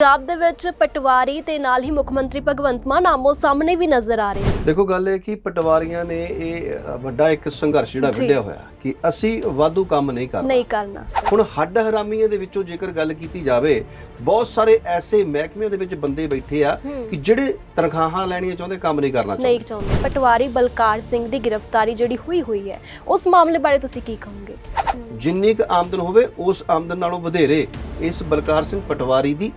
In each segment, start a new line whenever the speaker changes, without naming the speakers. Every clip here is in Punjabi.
ਪੰਜਾਬ ਦੇ ਵਿੱਚ ਪਟਵਾਰੀ ਤੇ ਨਾਲ ਹੀ ਮੁੱਖ ਮੰਤਰੀ ਭਗਵੰਤ ਮਾਨ ਆਮੋ ਸਾਹਮਣੇ ਵੀ ਨਜ਼ਰ ਆ ਰਹੇ ਨੇ।
ਦੇਖੋ ਗੱਲ ਇਹ ਕਿ ਪਟਵਾਰੀਆਂ ਨੇ ਇਹ ਵੱਡਾ ਇੱਕ ਸੰਘਰਸ਼ ਜਿਹੜਾ। ਵਿੱਢਿਆ ਹੋਇਆ ਕਿ ਅਸੀਂ ਵਾਧੂ ਕੰਮ ਨਹੀਂ ਕਰਨਾ।
ਨਹੀਂ ਕਰਨਾ।
ਹੁਣ ਹੱਡ ਹਰਾਮੀਆਂ ਦੇ ਵਿੱਚੋਂ ਜੇਕਰ ਗੱਲ ਕੀਤੀ ਜਾਵੇ ਬਹੁਤ ਸਾਰੇ ਐਸੇ ਮਹਿਕਮਿਆਂ ਦੇ ਵਿੱਚ ਬੰਦੇ ਬੈਠੇ ਆ
ਹੂੰ।
ਕਿ ਜਿਹੜੇ ਤਨਖਾਹਾਂ ਲੈਣੀਆਂ ਚਾਹੁੰਦੇ ਕੰਮ ਨਹੀਂ ਕਰਨਾ
ਨਹੀਂ
ਚਾਹੁੰਦੇ।
ਪਟਵਾਰੀ ਬਲਕਾਰ ਸਿੰਘ ਦੀ ਗ੍ਰਿਫਤਾਰੀ ਜਿਹੜੀ ਹੋਈ ਹੋਈ ਹੈ ਉਸ ਮਾਮਲੇ ਬਾਰੇ ਤੁਸੀਂ ਕੀ ਕਹੋਗੇ?
ਜਿੰਨੀ ਕੁ ਆਮਦਨ ਹੋਵੇ ਉਸ ਆਮਦਨ ਨਾਲੋਂ ਵਧੇਰੇ ਇਸ ਬਲਕਾਰ ਸਿੰਘ ਪਟਵਾਰੀ ਦੀ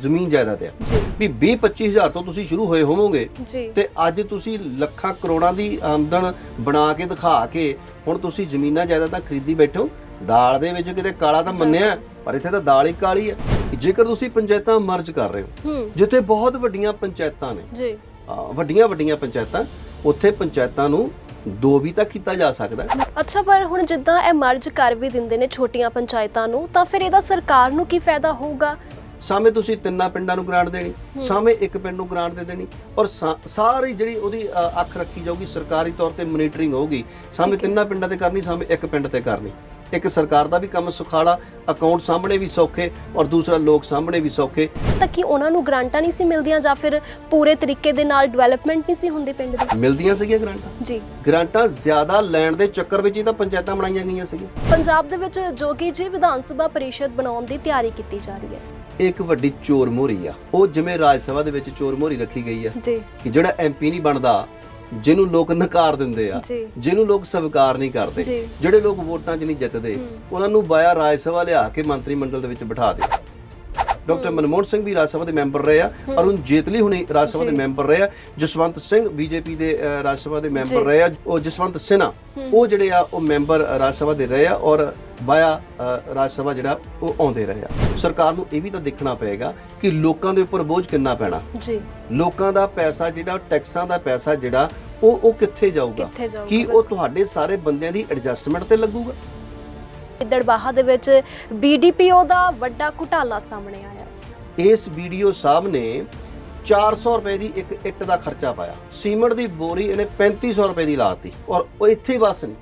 ਜ਼ਮੀਨ ਜਾਇਦਾਦ ਆ।
ਜੀ।
ਵੀ 20 25000 ਤੋਂ ਤੁਸੀਂ ਸ਼ੁਰੂ ਹੋਏ ਹੋਵੋਗੇ
ਜੀ।
ਤੇ ਅੱਜ ਤੁਸੀਂ ਲੱਖਾਂ ਕਰੋੜਾਂ ਦੀ ਆਮਦਨ ਬਣਾ ਕੇ ਦਿਖਾ ਕੇ ਹੁਣ ਤੁਸੀਂ ਜ਼ਮੀਨਾਂ ਜਾਇਦਾਦਾਂ ਖਰੀਦੀ ਬੈਠੇ ਹੋ। ਦਾਲ ਦੇ ਵਿੱਚ ਕਿਤੇ ਕਾਲਾ ਤਾਂ ਮੰਨਿਆ ਪਰ ਇੱਥੇ ਤਾਂ ਦਾਲ ਹੀ ਕਾਲੀ ਹੈ ਜੇਕਰ ਤੁਸੀਂ ਪੰਚਾਇਤਾਂ ਮਰਜ ਕਰ ਰਹੇ ਹੋ ਜਿੱਥੇ ਬਹੁਤ ਵੱਡੀਆਂ ਪੰਚਾਇਤਾਂ ਨੇ
ਜੀ।
ਵੱਡੀਆਂ ਵੱਡੀਆਂ ਪੰਚਾਇਤਾਂ ਉੱਥੇ ਪੰਚਾਇਤਾਂ ਨੂੰ ਦੋ ਵੀ ਤਾਂ ਕੀਤਾ ਜਾ ਸਕਦਾ ਹੈ।
ਅੱਛਾ ਪਰ ਹੁਣ ਜਿੱਦਾਂ ਇਹ ਮਰਜ ਕਰ ਵੀ ਦਿੰਦੇ ਨੇ ਛੋਟੀਆਂ ਪੰਚਾਇਤਾਂ ਨੂੰ ਤਾਂ ਫਿਰ ਇਹਦਾ ਸਰਕਾਰ ਨੂੰ ਕੀ ਫਾਇਦਾ ਹੋਊਗਾ?
ਸਾਵੇਂ ਤੁਸੀਂ ਤਿੰਨਾਂ ਪਿੰਡਾਂ ਨੂੰ ਗ੍ਰਾਂਟ ਦੇਣੀ ਸਾਵੇਂ ਇੱਕ ਪਿੰਡ ਨੂੰ ਗ੍ਰਾਂਟ ਦੇ ਦੇਣੀ ਔਰ ਸਾਰੀ ਜਿਹੜੀ ਉਹਦੀ ਅੱਖ ਰੱਖੀ ਜਾਊਗੀ ਸਰਕਾਰੀ ਤੌਰ ਤੇ ਮੋਨੀਟਰਿੰਗ ਹੋਊਗੀ ਸਾਵੇਂ। ਤਿੰਨਾਂ ਪਿੰਡਾਂ ਤੇ ਕਰਨੀ ਸਾਵੇਂ ਇੱਕ ਪਿੰਡ ਤੇ ਕਰਨੀ। ਇੱਕ ਸਰਕਾਰ ਦਾ ਵੀ ਕੰਮ ਸੁਖਾਲਾ ਅਕਾਊਂਟ ਸਾਹਮਣੇ ਵੀ ਸੌਖੇ ਔਰ ਦੂਸਰਾ ਲੋਕ ਸਾਹਮਣੇ ਵੀ ਸੌਖੇ।
ਤਾਂ ਕਿ ਉਹਨਾਂ ਨੂੰ ਗ੍ਰਾਂਟਾਂ ਨਹੀਂ ਸੀ ਮਿਲਦੀਆਂ ਜਾਂ ਫਿਰ ਪੂਰੇ ਤਰੀਕੇ ਦੇ ਨਾਲ ਡਿਵੈਲਪਮੈਂਟ ਨਹੀਂ ਸੀ ਹੁੰਦੀ ਪਿੰਡ ਦੀ?
ਮਿਲਦੀਆਂ ਸੀਗੀਆਂ ਗ੍ਰਾਂਟਾਂ?
ਜੀ।
ਗ੍ਰਾਂਟਾਂ ਜ਼ਿਆਦਾ ਲੈਣ ਦੇ ਚੱਕਰ ਵਿੱਚ ਹੀ ਤਾਂ ਪੰਚਾਇਤਾਂ ਬਣਾਈਆਂ ਗਈਆਂ ਸੀਗੀਆਂ।
ਪੰਜਾਬ ਦੇ ਵਿੱਚ ਜੋਗੀ ਜੀ ਵਿਧਾਨ ਸਭਾ ਪਰਿਸ਼ਦ ਬਣਾਉਣ ਦੀ ਤਿਆਰੀ ਕੀਤੀ ਜਾ ਰਹੀ ਹੈ।
ਇੱਕ ਵੱਡੀ ਚੋਰ ਮੋਹਰੀ ਆ। ਉਹ ਜਿਵੇਂ ਰਾਜ ਸਭਾ ਦੇ ਵਿੱਚ ਚੋਰ ਮੋਹਰੀ ਰੱਖੀ ਗਈ ਆ
ਜੀ।
ਕਿ ਜਿਹੜਾ ਐਮਪੀ ਨਹੀਂ ਬਣਦਾ ਜਿਹਨੂੰ ਲੋਕ ਨਕਾਰ ਦਿੰਦੇ ਆ
ਜੀ।
ਜਿਹਨੂੰ ਲੋਕ ਸਵੀਕਾਰ ਨਹੀਂ ਕਰਦੇ
ਜੀ।
ਜਿਹੜੇ ਲੋਕ ਵੋਟਾਂ 'ਚ ਨਹੀਂ ਜਿੱਤਦੇ। ਉਹਨਾਂ ਨੂੰ ਬਾਇਆ ਰਾਜ ਸਭਾ ਲਿਆ ਕੇ ਮੰਤਰੀ ਮੰਡਲ ਦੇ ਵਿੱਚ ਬਿਠਾ ਦਿਓ ਡਾਕਟਰ ਮਨਮੋਹਨ ਸਿੰਘ ਵੀ ਰਾਜ ਸਭਾ ਦੇ ਮੈਂਬਰ ਰਹੇ ਆ। ਅਰੁਣ ਜੇਤਲੀ ਹੁਣੇ ਰਾਜ ਸਭਾ ਦੇ। ਮੈਂਬਰ ਰਹੇ ਆ। ਜਸਵੰਤ ਸਿੰਘ ਬੀਜੇਪੀ ਦੇ ਰਾਜ ਸਭਾ ਦੇ। ਮੈਂਬਰ ਰਹੇ ਆ। ਉਹ ਜਸਵੰਤ ਸਿਨਹਾ
ਹੂੰ।
ਉਹ ਜਿਹੜੇ ਆ ਉਹ ਮੈਂਬਰ ਰਾਜ ਸਭਾ ਦੇ ਰਹੇ ਆ ਔਰ ਬਾਇਆ ਰਾਜ ਸਭਾ ਜਿਹੜਾ ਉਹ ਆਉਂਦੇ ਰਹੇ ਆ। ਸਰਕਾਰ ਨੂੰ ਇਹ ਵੀ ਤਾਂ ਦੇਖਣਾ ਪਏਗਾ ਕਿ ਲੋਕਾਂ ਦੇ ਉੱਪਰ ਬੋਝ ਕਿੰਨਾ ਪੈਣਾ।
ਜੀ।
ਲੋਕਾਂ ਦਾ ਪੈਸਾ ਜਿਹੜਾ ਟੈਕਸਾਂ ਦਾ ਪੈਸਾ ਜਿਹੜਾ ਉਹ ਉਹ ਕਿੱਥੇ ਜਾਊਗਾ?
ਕਿੱਥੇ ਜਾਊਗਾ?
ਕੀ ਉਹ ਤੁਹਾਡੇ ਸਾਰੇ ਬੰਦਿਆਂ ਦੀ ਐਡਜਸਟਮੈਂਟ ਤੇ ਲੱਗੂਗਾ?
ਦੜਬਾਹਾ ਦੇ ਵਿੱਚ ਬੀਡੀਪੀਓ ਦਾ ਵੱਡਾ ਘੁਟਾਲਾ ਸਾਹਮਣੇ ਆਇਆ।
ਇਸ ਵੀਡੀਓ ਸਾਹਿਬ ਨੇ 400 ਰੁਪਏ ਦੀ ਇੱਕ ਇੱਟ ਦਾ ਖਰਚਾ ਪਾਇਆ। ਸੀਮੈਂਟ ਦੀ ਬੋਰੀ ਇਹਨੇ 3500 ਰੁਪਏ ਦੀ ਲਾਤੀ ਔਰ ਉਹ ਇੱਥੇ ਹੀ ਬਸ ਨਹੀਂ।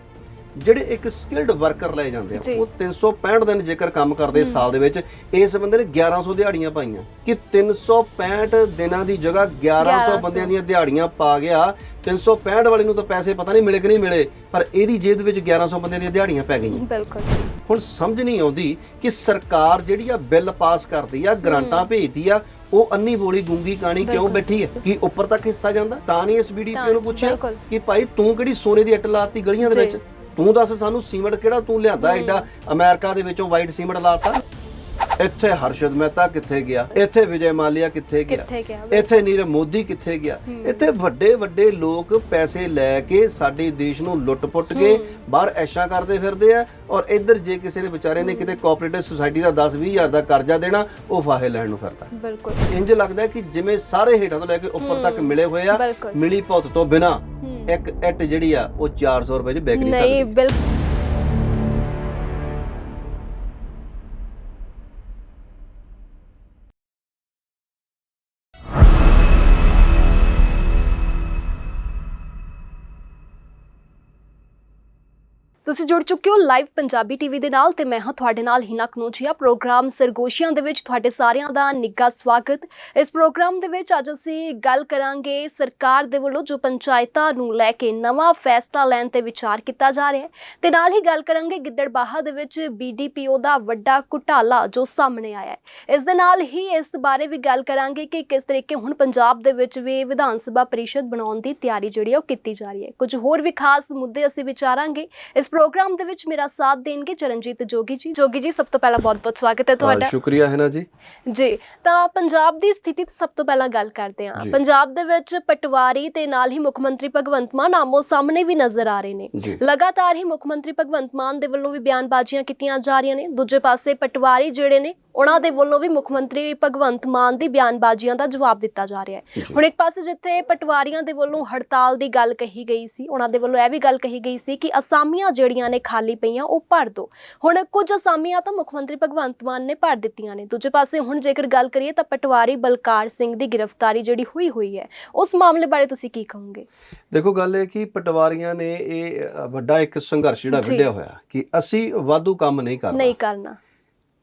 ਜਿਹੜੇ ਇੱਕ ਸਕਿਲਡ ਵਰਕਰ ਲਏ ਜਾਂਦੇ ਆ। ਉਹ 365 ਦਿਨ ਜੇਕਰ ਕੰਮ ਕਰਦੇ ਸਾਲ ਦੇ ਵਿੱਚ ਇਸ ਬੰਦੇ ਨੇ 1100 ਦਿਹਾੜੀਆਂ ਪਾਈਆਂ। ਕਿ 365 ਦਿਨਾਂ ਦੀ ਜਗ੍ਹਾ 1100
1100
ਬੰਦਿਆਂ ਦੀਆਂ ਦਿਹਾੜੀਆਂ ਪਾ ਗਿਆ। 365 ਵਾਲੇ ਨੂੰ ਤਾਂ ਪੈਸੇ ਪਤਾ ਨਹੀਂ ਮਿਲੇ ਕਿ ਨਹੀਂ ਮਿਲੇ ਪਰ ਇਹਦੀ ਜੇਬ ਦੇ ਵਿੱਚ 1100 ਬੰਦਿਆਂ ਦੀਆਂ ਦਿਹਾੜੀਆਂ ਪੈ ਗਈਆਂ।
ਬਿਲਕੁਲ।
ਹੁਣ ਸਮਝ ਨਹੀਂ ਆਉਂਦੀ ਕਿ ਸਰਕਾਰ ਜਿਹੜੀ ਆ ਬਿੱਲ ਪਾਸ ਕਰਦੀ ਆ ਗ੍ਰਾਂਟਾਂ ਭੇਜਦੀ ਆ ਉਹ ਅੰਨੀ ਬੋਲੀ ਗੁੰਗੀ ਕਾਣੀ ਕਿਉਂ। ਬੈਠੀ ਹੈ ਕਿ ਉੱਪਰ ਤੱਕ ਹਿੱਸਾ ਜਾਂਦਾ? ਤਾਂ ਨਹੀਂ ਇਸ
ਤਾਂ,
ਨੂੰ ਪੁੱਛਿਆ। ਕਿ ਭਾਈ ਤੂੰ ਕਿਹੜੀ ਸੋਨੇ ਦੀ ਇੱਟ ਲਾਤੀ ਗਲੀਆਂ ਦੇ। ਵਿੱਚ? ਤੂੰ ਦੱਸ ਸਾਨੂੰ ਸੀਮੈਂਟ ਕਿਹੜਾ ਤੂੰ ਲਿਆਂਦਾ। ਐਡਾ ਅਮਰੀਕਾ ਦੇ ਵਿੱਚੋਂ ਵਾਈਟ ਸੀਮੈਂਟ ਲਾਤਾ ਇੱਥੇ ਹਰਸ਼ਦ ਮਹਿਤਾ ਕਿੱਥੇ ਗਿਆ? ਇੱਥੇ ਵਿਜੇ ਮਾਲਿਆ ਕਿੱਥੇ ਗਿਆ?
ਕਿੱਥੇ ਗਿਆ
ਇੱਥੇ ਨੀਰਵ ਮੋਦੀ ਕਿੱਥੇ ਗਿਆ। ਇੱਥੇ ਵੱਡੇ ਵੱਡੇ ਲੋਕ ਪੈਸੇ ਲੈ ਕੇ ਸਾਡੇ ਦੇਸ਼ ਨੂੰ ਲੁੱਟ-ਪੁੱਟ ਕੇ। ਬਾਹਰ ਐਸ਼ਾ ਕਰਦੇ ਫਿਰਦੇ ਆ ਔਰ ਇੱਧਰ ਜੇ ਕਿਸੇ ਨੇ ਵਿਚਾਰੇ ਨੇ ਕਿਤੇ ਕੋਆਪਰੇਟਿਵ ਸੁਸਾਇਟੀ ਦਾ 10-20 ਹਜ਼ਾਰ ਦਾ ਕਰਜ਼ਾ ਦੇਣਾ ਉਹ ਫਾਹੇ ਲੈਣ ਨੂੰ ਫਿਰਦਾ।
ਬਿਲਕੁਲ।
ਇੰਜ ਲੱਗਦਾ ਕਿ ਜਿਵੇਂ ਸਾਰੇ ਹੇਠਾਂ ਤੋਂ ਲੈ ਕੇ ਉੱਪਰ ਤੱਕ। ਮਿਲੇ ਹੋਏ ਆ
ਬਿਲਕੁਲ।
ਮਿਲੀ ਭੁੱਤ ਤੋਂ ਬਿਨਾ। ਇੱਕ ਇੱਟ ਜਿਹੜੀ ਆ ਉਹ 400 ਰੁਪਏ 'ਚ ਵਿਕ ਨਹੀਂ
ਨਹੀਂ
ਸਕਦੀ।
ਬਿਲਕੁਲ। ਤੁਸੀਂ ਜੁੜ ਚੁੱਕੇ ਹੋ ਲਾਈਵ ਪੰਜਾਬੀ ਟੀਵੀ ਦੇ ਨਾਲ ਤੇ ਮੈਂ ਹਾਂ ਤੁਹਾਡੇ ਨਾਲ ਹਿਨਾ ਕਨੋਜੀਆ। ਪ੍ਰੋਗਰਾਮ ਸਰਗੋਸ਼ੀਆਂ ਦੇ ਵਿੱਚ ਤੁਹਾਡੇ ਸਾਰਿਆਂ ਦਾ ਨਿੱਘਾ ਸਵਾਗਤ। ਇਸ ਪ੍ਰੋਗਰਾਮ ਦੇ ਵਿੱਚ ਅੱਜ ਅਸੀਂ ਗੱਲ ਕਰਾਂਗੇ ਸਰਕਾਰ ਦੇ ਵੱਲੋਂ ਜੋ ਪੰਚਾਇਤਾਂ ਨੂੰ ਲੈ ਕੇ ਨਵਾਂ ਫੈਸਲਾ ਲੈਣ ਤੇ ਵਿਚਾਰ ਕੀਤਾ ਜਾ ਰਿਹਾ ਹੈ। ਤੇ ਨਾਲ ਹੀ ਗੱਲ ਕਰਾਂਗੇ ਗਿੱਦੜਬਾਹਾ ਦੇ ਵਿੱਚ ਬੀਡੀਪੀਓ ਦਾ ਵੱਡਾ ਘੁਟਾਲਾ ਜੋ ਸਾਹਮਣੇ ਆਇਆ ਹੈ। ਇਸ ਦੇ ਨਾਲ ਹੀ ਇਸ ਬਾਰੇ ਵੀ ਗੱਲ ਕਰਾਂਗੇ ਕਿ ਕਿਸ ਤਰੀਕੇ ਹੁਣ ਪੰਜਾਬ ਦੇ ਵਿੱਚ ਵੀ ਵਿਧਾਨ ਸਭਾ ਪਰਿਸ਼ਦ ਬਣਾਉਣ ਦੀ ਤਿਆਰੀ ਜਿਹੜੀ ਉਹ ਕੀਤੀ ਜਾ ਰਹੀ ਹੈ। ਕੁਝ ਹੋਰ ਵੀ ਖਾਸ ਮੁੱਦੇ ਅਸੀਂ ਵਿਚਾਰਾਂਗੇ। ਇਸ ਪ੍ਰੋਗਰਾਮ ਦੇ ਵਿੱਚ ਮੇਰਾ ਸਾਥ ਦੇਣਗੇ ਚਰਨਜੀਤ ਜੋਗੀ ਜੀ। ਜੋਗੀ ਜੀ ਸਭ ਤੋਂ ਪਹਿਲਾਂ ਬਹੁਤ-ਬਹੁਤ ਸਵਾਗਤ ਹੈ ਤੁਹਾਡਾ।
ਸ਼ੁਕਰੀਆ ਹੈ ਨਾ ਜੀ।
ਜੀ ਤਾਂ ਪੰਜਾਬ ਦੀ ਸਥਿਤੀ ਤੇ ਸਭ ਤੋਂ ਪਹਿਲਾਂ ਗੱਲ ਕਰਦੇ ਹਾਂ। ਪੰਜਾਬ ਦੇ ਵਿੱਚ ਪਟਵਾਰੀ ਤੇ ਨਾਲ ਹੀ ਮੁੱਖ ਮੰਤਰੀ ਭਗਵੰਤ ਮਾਨ ਆਮੋ ਸਾਹਮਣੇ ਵੀ ਨਜ਼ਰ ਆ ਰਹੇ ਨੇ। ਲਗਾਤਾਰ ਹੀ ਮੁੱਖ ਮੰਤਰੀ ਭਗਵੰਤ ਮਾਨ ਦੇ ਵੱਲੋਂ ਵੀ ਬਿਆਨਬਾਜ਼ੀਆਂ ਕੀਤੀਆਂ ਜਾ ਰਹੀਆਂ ਨੇ। ਦੂਜੇ ਪਾਸੇ ਪਟਵਾਰੀ ਜਿਹੜੇ ਨੇ ਉਹਨਾਂ ਦੇ ਵੱਲੋਂ ਵੀ ਮੁੱਖ ਮੰਤਰੀ ਭਗਵੰਤ ਮਾਨ ਦੀ ਬਿਆਨਬਾਜ਼ੀਆਂ ਦਾ ਜਵਾਬ ਦਿੱਤਾ ਜਾ ਰਿਹਾ ਹੈ। ਹੁਣ ਇੱਕ ਪਾਸੇ ਜਿੱਥੇ ਪਟਵਾਰੀਆਂ ਦੇ ਵੱਲੋਂ ਹੜਤਾਲ ਦੀ ਗੱਲ ਕਹੀ ਗਈ ਸੀ ਉਹਨਾਂ ਦੇ ਵੱਲੋਂ ਇਹ ਵੀ ਗੱਲ ਕਹੀ ਗਈ ਸੀ ਕਿ ਅਸਾਮੀਆਂ ਜਿਹੜੀਆਂ ਨੇ ਖਾਲੀ ਪਈਆਂ ਉਹ ਭਰ ਦਿਓ ਹੁਣ ਕੁਝ ਅਸਾਮੀਆਂ ਤਾਂ ਮੁੱਖ ਮੰਤਰੀ ਭਗਵੰਤ ਮਾਨ ਨੇ ਭਰ ਦਿੱਤੀਆਂ ਨੇ। ਦੂਜੇ ਪਾਸੇ ਹੁਣ ਜੇਕਰ ਗੱਲ ਕਰੀਏ ਤਾਂ ਪਟਵਾਰੀ ਬਲਕਾਰ ਸਿੰਘ ਦੀ ਗ੍ਰਿਫਤਾਰੀ ਜਿਹੜੀ ਹੋਈ ਹੋਈ ਹੈ ਉਸ ਮਾਮਲੇ ਬਾਰੇ ਤੁਸੀਂ ਕੀ ਕਹੋਗੇ?
ਦੇਖੋ ਗੱਲ ਇਹ ਕਿ ਪਟਵਾਰੀਆਂ ਨੇ ਇਹ ਵੱਡਾ ਇੱਕ ਸੰਘਰਸ਼ ਜਿਹੜਾ। ਵਿੱਢਿਆ ਹੋਇਆ ਕਿ ਅਸੀਂ ਵਾਧੂ ਕੰਮ ਨਹੀਂ ਕਰਨਾ।
ਨਹੀਂ ਕਰਨਾ।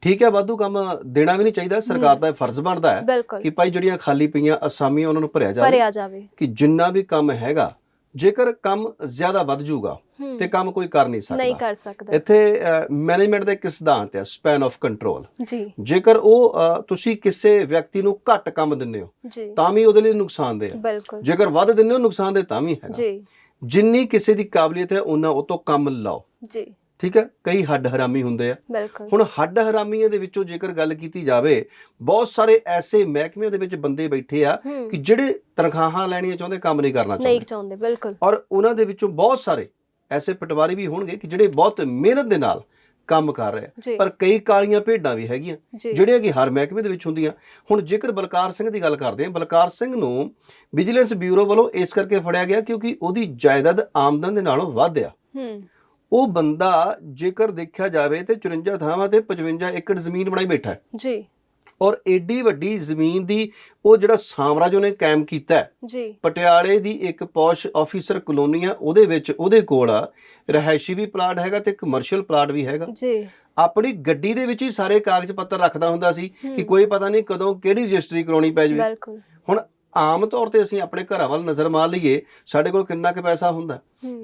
ਠੀਕ ਹੈ ਵਾਧੂ ਕੰਮ ਦੇਣਾ ਵੀ ਨਹੀਂ ਚਾਹੀਦਾ ਸਰਕਾਰ ਦਾ ਇਹ ਫਰਜ਼ ਬਣਦਾ ਹੈ
ਬਿਲਕੁਲ।
ਕਿ ਭਾਈ ਜਿਹੜੀਆਂ ਖਾਲੀ ਪਈਆਂ ਅਸਾਮੀਆਂ ਉਹਨਾਂ ਨੂੰ ਭਰਿਆ ਜਾਵੇ
ਭਰਿਆ ਜਾਵੇ।
ਕਿ ਜਿੰਨਾ ਵੀ ਕੰਮ ਹੈਗਾ ਜੇਕਰ ਕੰਮ ਜ਼ਿਆਦਾ ਵੱਧ ਜਾਊਗਾ
ਹੂੰ,
ਤੇ ਕੰਮ ਕੋਈ ਕਰ ਨਹੀਂ
ਨਹੀਂ
ਸਕਦਾ
ਕਰ ਸਕਦਾ।
ਇੱਥੇ ਮੈਨੇਜਮੈਂਟ ਦਾ ਇੱਕ ਸਿਧਾਂਤ ਹੈ ਸਪੈਨ ਆਫ ਕੰਟਰੋਲ
ਜੀ।
ਜੇਕਰ ਉਹ ਅ, ਤੁਸੀਂ ਕਿਸੇ ਵਿਅਕਤੀ ਨੂੰ ਘੱਟ ਕੰਮ ਦਿੰਦੇ ਹੋ
ਜੀ।
ਤਾਂ ਵੀ ਉਹਦੇ ਲਈ ਨੁਕਸਾਨਦੇਹ ਹੈ।
ਬਿਲਕੁਲ।
ਜੇਕਰ ਵੱਧ ਦਿੰਦੇ ਹੋ ਨੁਕਸਾਨਦੇਹ ਤਾਂ ਵੀ ਹੈਗਾ।
ਜੀ।
ਜਿੰਨੀ ਕਿਸੇ ਦੀ ਕਾਬਲੀਅਤ ਹੈ ਉਹਨਾਂ ਉਹ ਤੋਂ ਕੰਮ ਲਾਓ।
ਜੀ।
ਠੀਕ ਹੈ? ਕਈ ਹੱਡ ਹਰਾਮੀ ਹੁੰਦੇ ਆ।
ਬਿਲਕੁਲ।
ਹੁਣ ਹੱਡ ਹਰਾਮੀਆਂ ਦੇ ਵਿੱਚੋਂ ਜੇਕਰ ਗੱਲ ਕੀਤੀ ਜਾਵੇ ਬਹੁਤ ਸਾਰੇ ਐਸੇ ਮਹਿਕਮਿਆਂ ਦੇ ਵਿੱਚ ਬੰਦੇ ਬੈਠੇ ਆ ਕਿ ਜਿਹੜੇ ਤਨਖਾਹਾਂ ਲੈਣੀਆਂ ਚਾਹੁੰਦੇ ਕੰਮ ਨਹੀਂ ਕਰਨਾ
ਨਹੀਂ
ਚਾਹੁੰਦੇ
ਚਾਹੁੰਦੇ ਬਿਲਕੁਲ।
ਔਰ ਉਹਨਾਂ ਦੇ ਵਿੱਚੋਂ ਬਹੁਤ ਸਾਰੇ ਐਸੇ ਪਟਵਾਰੀ ਵੀ ਹੋਣਗੇ ਕਿ ਜਿਹੜੇ ਬਹੁਤ ਮਿਹਨਤ ਦੇ ਨਾਲ ਕੰਮ ਕਰ ਰਹੇ ਪਰ ਕਈ ਕਾਲੀਆਂ ਭੇਡਾਂ ਵੀ ਹੈਗੀਆਂ ਜਿਹੜੀਆਂ ਕਿ ਹਰ ਮਹਿਕਮੇ ਦੇ ਵਿੱਚ ਹੁੰਦੀਆਂ। ਹੁਣ ਜੇਕਰ ਬਲਕਾਰ ਸਿੰਘ ਦੀ ਗੱਲ ਕਰਦੇ ਹਾਂ ਬਲਕਾਰ ਸਿੰਘ ਨੂੰ ਵਿਜੀਲੈਂਸ ਬਿਊਰੋ ਵੱਲੋਂ ਇਸ ਕਰਕੇ ਫੜਿਆ ਗਿਆ ਕਿਉਂਕਿ ਉਹਦੀ ਜਾਇਦਾਦ ਆਮਦਨ ਦੇ ਨਾਲੋਂ ਵੱਧ ਆ।
ਹੂੰ।
ਉਹ ਬੰਦਾ ਜੇਕਰ ਦੇਖਿਆ ਜਾਵੇ ਤੇ 54 ਥਾਵਾਂ ਤੇ 55 ਏਕੜ ਜ਼ਮੀਨ ਬਣਾਈ ਬੈਠਾ ਹੈ।
ਜੀ।
ਔਰ ਏਡੀ ਵੱਡੀ ਜ਼ਮੀਨ ਦੀ ਉਹ ਜਿਹੜਾ ਸਾਮਰਾਜ ਉਹਨੇ ਕਾਇਮ ਕੀਤਾ
ਜੀ।
ਪਟਿਆਲੇ ਦੀ ਇੱਕ ਪੌਸ਼ ਆਫੀਸਰ ਕਲੋਨੀ ਆ ਉਹਦੇ ਵਿੱਚ ਉਹਦੇ ਕੋਲ ਆ ਰਹਿائشੀ ਵੀ ਪਲਾਟ ਹੈਗਾ ਤੇ ਕਮਰਸ਼ੀਅਲ ਪਲਾਟ ਵੀ ਹੈਗਾ।
ਜੀ।
ਆਪਣੀ ਗੱਡੀ ਦੇ ਵਿੱਚ ਹੀ ਸਾਰੇ ਕਾਗਜ਼ ਪੱਤਰ ਰੱਖਦਾ ਹੁੰਦਾ ਸੀ ਕਿ ਕੋਈ ਪਤਾ ਨਹੀਂ ਕਦੋਂ ਕਿਹੜੀ ਰਜਿਸਟਰੀ ਕਰਾਉਣੀ ਪੈ ਜਵੇ।
ਬਿਲਕੁਲ।
ਹੁਣ ਆਮ ਤੌਰ ਤੇ ਅਸੀਂ ਆਪਣੇ ਘਰਾਂ ਵੱਲ ਨਜ਼ਰ ਮਾਰ ਲਈਏ ਸਾਡੇ ਕੋਲ ਕਿੰਨਾ ਕੁ ਪੈਸਾ ਹੁੰਦਾ?